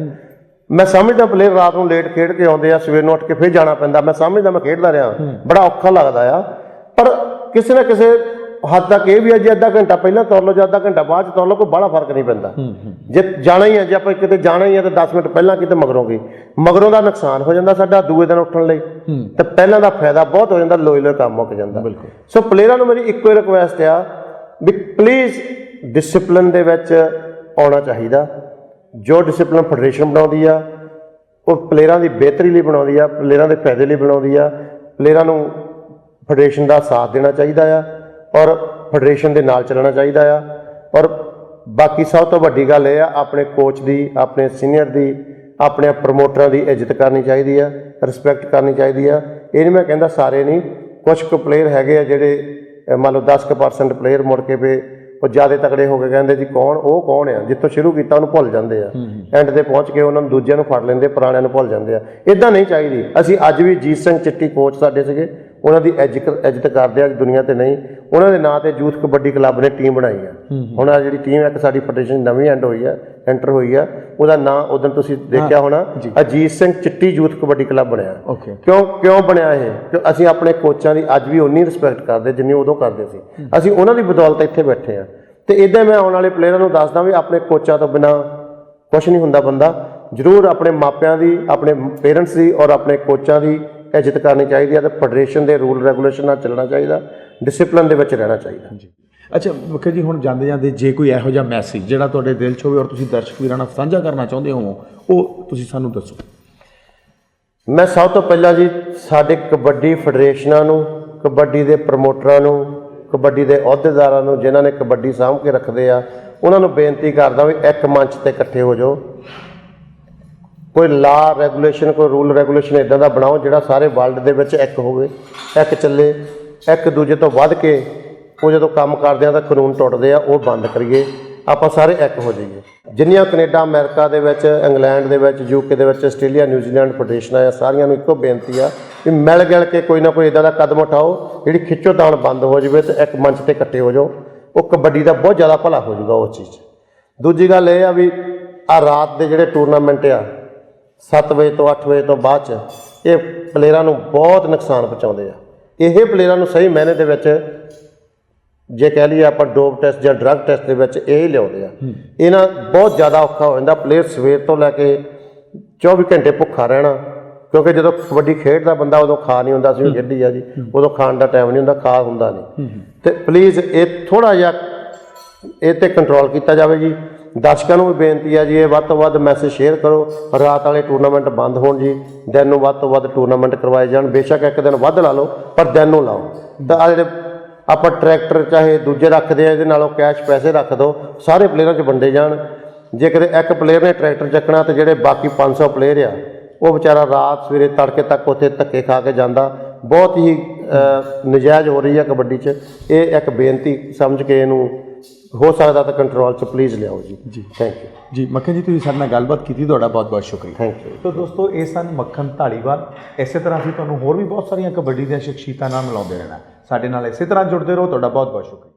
ਮੈਂ ਸਮਝਦਾ ਪਲੇਅਰ ਰਾਤ ਨੂੰ ਲੇਟ ਖੇਡ ਕੇ ਆਉਂਦੇ ਆ ਸਵੇਰ ਨੂੰ ਉੱਠ ਕੇ ਫਿਰ ਜਾਣਾ ਪੈਂਦਾ। ਮੈਂ ਸਮਝਦਾ ਮੈਂ ਖੇਡਦਾ ਰਿਹਾ। ਬੜਾ ਔਖਾ ਲੱਗਦਾ ਆ। ਪਰ ਕਿਸੇ ਨਾ ਕਿਸੇ ਹੱਦ ਤੱਕ ਇਹ ਵੀ ਹੈ ਜੇ ਅੱਧਾ ਘੰਟਾ ਪਹਿਲਾਂ ਤੁਰ ਲਓ ਜਾਂ ਅੱਧਾ ਘੰਟਾ ਬਾਅਦ ਚ ਤੁਰ ਲਓ ਕੋਈ ਬੜਾ ਫ਼ਰਕ ਨਹੀਂ ਪੈਂਦਾ। ਜੇ ਜਾਣਾ ਹੀ ਹੈ ਜੇ ਆਪਾਂ ਕਿਤੇ ਜਾਣਾ ਹੀ ਹੈ ਤਾਂ 10 ਮਿੰਟ ਪਹਿਲਾਂ ਕਿਤੇ ਮਗਰੋਂ ਗਏ। ਮਗਰੋਂ ਦਾ ਨੁਕਸਾਨ ਹੋ ਜਾਂਦਾ ਸਾਡਾ ਦੂਏ ਦਿਨ ਉੱਠਣ ਲਈ। ਤੇ ਪਹਿਲਾਂ ਦਾ ਫਾਇਦਾ ਬਹੁਤ ਹੋ ਜਾਂਦਾ ਲੋਈ ਕੰਮ ਮੁੱਕ ਜਾਂਦਾ। ਸੋ ਪਲੇਅਰਾਂ ਨੂੰ ਮੇਰੀ ਇੱਕੋ ਹੀ ਰਿਕੁਐਸਟ ਆ ਵੀ ਪਲੀਜ਼ ਡਿਸਪਲਿਨ ਦੇ ਵਿੱਚ ਆਉਣਾ ਚਾਹੀਦਾ। ਜੋ ਡਿਸਪਲਿਨ ਫੈਡਰੇਸ਼ਨ ਬਣਾਉਂਦੀ ਆ ਉਹ ਪਲੇਅਰਾਂ ਦੀ ਬਿਹਤਰੀ ਲਈ ਬਣਾਉਂਦੀ ਆ ਪਲੇਅਰਾਂ ਦੇ ਫਾਇਦੇ ਲਈ ਬਣਾਉਂਦੀ ਆ। ਪਲੇਅਰਾਂ ਨੂੰ ਫੈਡਰੇਸ਼ਨ ਦਾ ਸਾਥ ਦੇਣਾ ਚਾਹੀਦਾ ਆ। ਔਰ ਫੈਡਰੇਸ਼ਨ ਦੇ ਨਾਲ ਚੱਲਣਾ ਚਾਹੀਦਾ ਆ। ਔਰ ਬਾਕੀ ਸਭ ਤੋਂ ਵੱਡੀ ਗੱਲ ਇਹ ਆ ਆਪਣੇ ਕੋਚ ਦੀ ਆਪਣੇ ਸੀਨੀਅਰ ਦੀ ਆਪਣੇ ਪ੍ਰਮੋਟਰਾਂ ਦੀ ਇੱਜ਼ਤ ਕਰਨੀ ਚਾਹੀਦੀ ਆ ਰਿਸਪੈਕਟ ਕਰਨੀ ਚਾਹੀਦੀ ਆ। ਇਹ ਨਹੀਂ ਮੈਂ ਕਹਿੰਦਾ ਸਾਰੇ ਨਹੀਂ ਕੁਝ ਕੁ ਪਲੇਅਰ ਹੈਗੇ ਆ ਜਿਹੜੇ ਮੰਨ ਲਓ 10% ਪਲੇਅਰ ਮੁੜ ਕੇ ਫੇ ਉਹ ਜ਼ਿਆਦਾ ਤਕੜੇ ਹੋ ਕੇ ਕਹਿੰਦੇ ਜੀ ਕੌਣ ਉਹ ਕੌਣ ਆ? ਜਿੱਥੋਂ ਸ਼ੁਰੂ ਕੀਤਾ ਉਹਨੂੰ ਭੁੱਲ ਜਾਂਦੇ ਆ। ਐਂਡ ਤੇ ਪਹੁੰਚ ਕੇ ਉਹਨਾਂ ਨੂੰ ਦੂਜਿਆਂ ਨੂੰ ਫੜ ਲੈਂਦੇ ਪੁਰਾਣਿਆਂ ਨੂੰ ਭੁੱਲ ਜਾਂਦੇ ਆ। ਇਦਾਂ ਨਹੀਂ ਚਾਹੀਦੀ। ਅਸੀਂ ਅੱਜ ਵੀ ਜੀਤ ਸਿੰਘ ਚਿੱਟੀ ਕੋਚ ਸਾਡੇ ਸੀਗੇ। ਉਹਨਾਂ ਦੀ ਇੱਜ਼ਤ ਇੱਜ਼ਤ ਕਰਦੇ ਆ ਅੱਜ ਦੁਨੀਆ ਤੇ ਨਹੀਂ। ਉਹਨਾਂ ਦੇ ਨਾਂ ਤੇ ਯੂਥ ਕਬੱਡੀ ਕਲੱਬ ਨੇ ਟੀਮ ਬਣਾਈ ਆ। ਹੁਣ ਆ ਜਿਹੜੀ ਟੀਮ ਇੱਕ ਸਾਡੀ ਫੈਡਰੇਸ਼ਨ ਨਵੀਂ ਐਂਡ ਹੋਈ ਆ ਐਂਟਰ ਹੋਈ ਆ ਉਹਦਾ ਨਾਂ ਉਦੋਂ ਤੁਸੀਂ ਦੇਖਿਆ ਹੋਣਾ ਅਜੀਤ ਸਿੰਘ ਚਿੱਟੀ ਯੂਥ ਕਬੱਡੀ ਕਲੱਬ ਬਣਿਆ। ਓਕੇ ਕਿਉਂ ਕਿਉਂ ਬਣਿਆ ਇਹ? ਕਿ ਅਸੀਂ ਆਪਣੇ ਕੋਚਾਂ ਦੀ ਅੱਜ ਵੀ ਉਨੀ ਰਿਸਪੈਕਟ ਕਰਦੇ ਜਿੰਨੀ ਉਦੋਂ ਕਰਦੇ ਸੀ। ਅਸੀਂ ਉਹਨਾਂ ਦੀ ਬਦੌਲਤ ਇੱਥੇ ਬੈਠੇ ਆ। ਤੇ ਇਦਾਂ ਮੈਂ ਆਉਣ ਵਾਲੇ ਪਲੇਅਰਾਂ ਨੂੰ ਦੱਸਦਾ ਵੀ ਆਪਣੇ ਕੋਚਾਂ ਤੋਂ ਬਿਨਾ ਕੁਝ ਨਹੀਂ ਹੁੰਦਾ ਬੰਦਾ। ਜ਼ਰੂਰ ਆਪਣੇ ਮਾਪਿਆਂ ਦੀ ਆਪਣੇ ਪੇਰੈਂਟਸ ਦੀ ਔਰ ਆਪਣੇ ਕੋਚਾਂ ਦੀ ਇੱਜ਼ਤ ਕਰਨੀ ਚਾਹੀਦੀ ਹੈ ਤੇ ਫੈਡਰੇਸ਼ਨ ਦੇ ਰੂਲ ਰੈਗੂਲੇਸ਼ਨ ਨਾਲ ਚੱਲਣਾ ਚਾਹੀਦਾ ਡਿਸਪਲਿਨ ਦੇ ਵਿੱਚ ਰਹਿਣਾ ਚਾਹੀਦਾ। ਜੀ। ਅੱਛਾ ਮੁਖੀ ਜੀ ਹੁਣ ਜਾਂਦੇ ਜਾਂਦੇ ਜੇ ਕੋਈ ਇਹੋ ਜਿਹਾ ਮੈਸੇਜ ਜਿਹੜਾ ਤੁਹਾਡੇ ਦਿਲ 'ਚ ਹੋਵੇ ਔਰ ਤੁਸੀਂ ਦਰਸ਼ਕ ਵੀਰਾਂ ਨਾਲ ਸਾਂਝਾ ਕਰਨਾ ਚਾਹੁੰਦੇ ਹੋ ਉਹ ਤੁਸੀਂ ਸਾਨੂੰ ਦੱਸੋ। ਮੈਂ ਸਭ ਤੋਂ ਪਹਿਲਾਂ ਜੀ ਸਾਡੇ ਕਬੱਡੀ ਫੈਡਰੇਸ਼ਨਾਂ ਨੂੰ ਕਬੱਡੀ ਦੇ ਪ੍ਰਮੋਟਰਾਂ ਨੂੰ ਕਬੱਡੀ ਦੇ ਅਹੁਦੇਦਾਰਾਂ ਨੂੰ ਜਿਨ੍ਹਾਂ ਨੇ ਕਬੱਡੀ ਸਾਂਭ ਕੇ ਰੱਖਦੇ ਆ ਉਹਨਾਂ ਨੂੰ ਬੇਨਤੀ ਕਰਦਾ ਵੀ ਇੱਕ ਮੰਚ ਤੇ ਇਕੱਠੇ ਹੋ ਜਾਓ। ਕੋਈ ਲਾ ਰੈਗੂਲੇਸ਼ਨ ਕੋਈ ਰੂਲ ਰੈਗੂਲੇਸ਼ਨ ਇਦਾਂ ਦਾ ਬਣਾਓ ਜਿਹੜਾ ਸਾਰੇ ਵਰਲਡ ਦੇ ਵਿੱਚ ਇੱਕ ਹੋਵੇ, ਇੱਕ ਚੱਲੇ, ਇੱਕ ਦੂਜੇ ਤੋਂ ਵੱਧ ਕੇ ਉਹ ਜਦੋਂ ਕੰਮ ਕਰਦੇ ਆ ਤਾਂ ਕਾਨੂੰਨ ਟੁੱਟਦੇ ਆ, ਉਹ ਬੰਦ ਕਰੀਏ। ਆਪਾਂ ਸਾਰੇ ਇੱਕ ਹੋ ਜਾਈਏ। ਜਿੰਨੀਆਂ ਕੈਨੇਡਾ, ਅਮਰੀਕਾ ਦੇ ਵਿੱਚ, ਇੰਗਲੈਂਡ ਦੇ ਵਿੱਚ ਯੂਕੇ ਦੇ ਵਿੱਚ, ਆਸਟ੍ਰੇਲੀਆ ਨਿਊਜ਼ੀਲੈਂਡ ਫੈਡਰੇਸ਼ਨਾਂ ਆ, ਸਾਰੀਆਂ ਨੂੰ ਇੱਕੋ ਬੇਨਤੀ ਆ ਵੀ ਮਿਲ ਗਿਲ ਕੇ ਕੋਈ ਨਾ ਕੋਈ ਇਦਾਂ ਦਾ ਕਦਮ ਉਠਾਓ, ਜਿਹੜੀ ਖਿੱਚੋਤਾਣ ਬੰਦ ਹੋ ਜਾਵੇ ਤੇ ਇੱਕ ਮੰਚ ਤੇ ਇਕੱਠੇ ਹੋ ਜਾਓ। ਉਹ ਕਬੱਡੀ ਦਾ ਬਹੁਤ ਜ਼ਿਆਦਾ ਭਲਾ ਹੋ ਜਾਊਗਾ ਉਸ ਚੀਜ਼ 'ਚ। ਦੂਜੀ ਗੱਲ ਇਹ ਆ ਵੀ ਆ ਰਾਤ ਦੇ ਜਿਹੜੇ ਟੂਰਨਾਮੈਂਟ ਆ 7 ਵਜੇ ਤੋਂ 8 ਵਜੇ ਤੋਂ ਬਾਅਦ ਚ ਇਹ ਪਲੇਅਰਾਂ ਨੂੰ ਬਹੁਤ ਨੁਕਸਾਨ ਪਹੁੰਚਾਉਂਦੇ ਆ। ਇਹ ਪਲੇਅਰਾਂ ਨੂੰ ਸਹੀ ਮਾਇਨੇ ਦੇ ਵਿੱਚ ਜੇ ਕਹਿ ਲਈਏ ਆਪਾਂ ਡੋਪ ਟੈਸਟ ਜਾਂ ਡਰੱਗ ਟੈਸਟ ਦੇ ਵਿੱਚ ਇਹ ਹੀ ਲਿਆਉਂਦੇ ਆ। ਇਹਨਾਂ ਬਹੁਤ ਜ਼ਿਆਦਾ ਔਖਾ ਹੋ ਜਾਂਦਾ ਪਲੇਅਰ ਸਵੇਰ ਤੋਂ ਲੈ ਕੇ 24 ਘੰਟੇ ਭੁੱਖਾ ਰਹਿਣਾ ਕਿਉਂਕਿ ਜਦੋਂ ਕਬੱਡੀ ਖੇਡਦਾ ਬੰਦਾ ਉਦੋਂ ਖਾ ਨਹੀਂ ਹੁੰਦਾ ਸੀ ਖੇਡੀ ਆ ਜੀ। ਉਦੋਂ ਖਾਣ ਦਾ ਟਾਈਮ ਨਹੀਂ ਹੁੰਦਾ ਖਾ ਹੁੰਦਾ ਨਹੀਂ। ਤੇ ਪਲੀਜ਼ ਇਹ ਥੋੜਾ ਜਿਹਾ ਇਹ ਤੇ ਕੰਟਰੋਲ ਕੀਤਾ ਜਾਵੇ ਜੀ। ਦਰਸ਼ਕਾਂ ਨੂੰ ਵੀ ਬੇਨਤੀ ਹੈ ਜੀ, ਇਹ ਵੱਧ ਤੋਂ ਵੱਧ ਮੈਸੇਜ ਸ਼ੇਅਰ ਕਰੋ। ਰਾਤ ਵਾਲੇ ਟੂਰਨਾਮੈਂਟ ਬੰਦ ਹੋਣ ਜੀ, ਦਿਨ ਨੂੰ ਵੱਧ ਤੋਂ ਵੱਧ ਟੂਰਨਾਮੈਂਟ ਕਰਵਾਏ ਜਾਣ। ਬੇਸ਼ੱਕ ਇੱਕ ਦਿਨ ਵੱਧ ਲਾ ਲਓ, ਪਰ ਦਿਨ ਨੂੰ ਲਾਓ। ਤਾਂ ਜਿਹੜੇ ਆਪਾਂ ਟਰੈਕਟਰ ਚਾਹੇ ਦੂਜੇ ਰੱਖਦੇ ਆ, ਇਹਦੇ ਨਾਲੋਂ ਕੈਸ਼ ਪੈਸੇ ਰੱਖ ਦਿਓ ਸਾਰੇ ਪਲੇਅਰਾਂ 'ਚ ਵੰਡੇ ਜਾਣ। ਜੇ ਕਿਤੇ ਇੱਕ ਪਲੇਅਰ ਨੇ ਟਰੈਕਟਰ ਚੱਕਣਾ ਤੇ ਜਿਹੜੇ ਬਾਕੀ 500 ਪਲੇਅਰ ਆ, ਉਹ ਵਿਚਾਰਾ ਰਾਤ ਸਵੇਰੇ ਤੜਕੇ ਤੱਕ ਉੱਥੇ ਧੱਕੇ ਖਾ ਕੇ ਜਾਂਦਾ। ਬਹੁਤ ਹੀ ਨਜਾਇਜ਼ ਹੋ ਰਹੀ ਹੈ ਕਬੱਡੀ 'ਚ। ਇਹ ਇੱਕ ਬੇਨਤੀ ਸਮਝ ਕੇ ਇਹਨੂੰ ਹੋ ਸਕਦਾ ਤਾਂ ਕੰਟਰੋਲ 'ਚ ਪਲੀਜ਼ ਲਿਆਓ ਜੀ। ਜੀ। ਥੈਂਕ ਯੂ ਜੀ ਮੱਖਣ ਜੀ ਤੁਸੀਂ ਸਾਡੇ ਨਾਲ ਗੱਲਬਾਤ ਕੀਤੀ ਤੁਹਾਡਾ ਬਹੁਤ ਬਹੁਤ ਸ਼ੁਕਰੀਆ। ਥੈਂਕ ਯੂ ਤੋ ਦੋਸਤੋ ਇਹ ਸਨ ਮੱਖਣ ਢਾਲੀਵਾਲ ਇਸੇ ਤਰ੍ਹਾਂ ਅਸੀਂ ਤੁਹਾਨੂੰ ਹੋਰ ਵੀ ਬਹੁਤ ਸਾਰੀਆਂ ਕਬੱਡੀ ਦੀਆਂ ਸ਼ਖਸੀਅਤਾਂ ਨਾਲ ਮਿਲਾਉਂਦੇ ਰਹਿਣਾ। ਸਾਡੇ ਨਾਲ ਇਸੇ ਤਰ੍ਹਾਂ ਜੁੜਦੇ ਰਹੋ ਤੁਹਾਡਾ ਬਹੁਤ ਬਹੁਤ ਸ਼ੁਕਰੀਆ।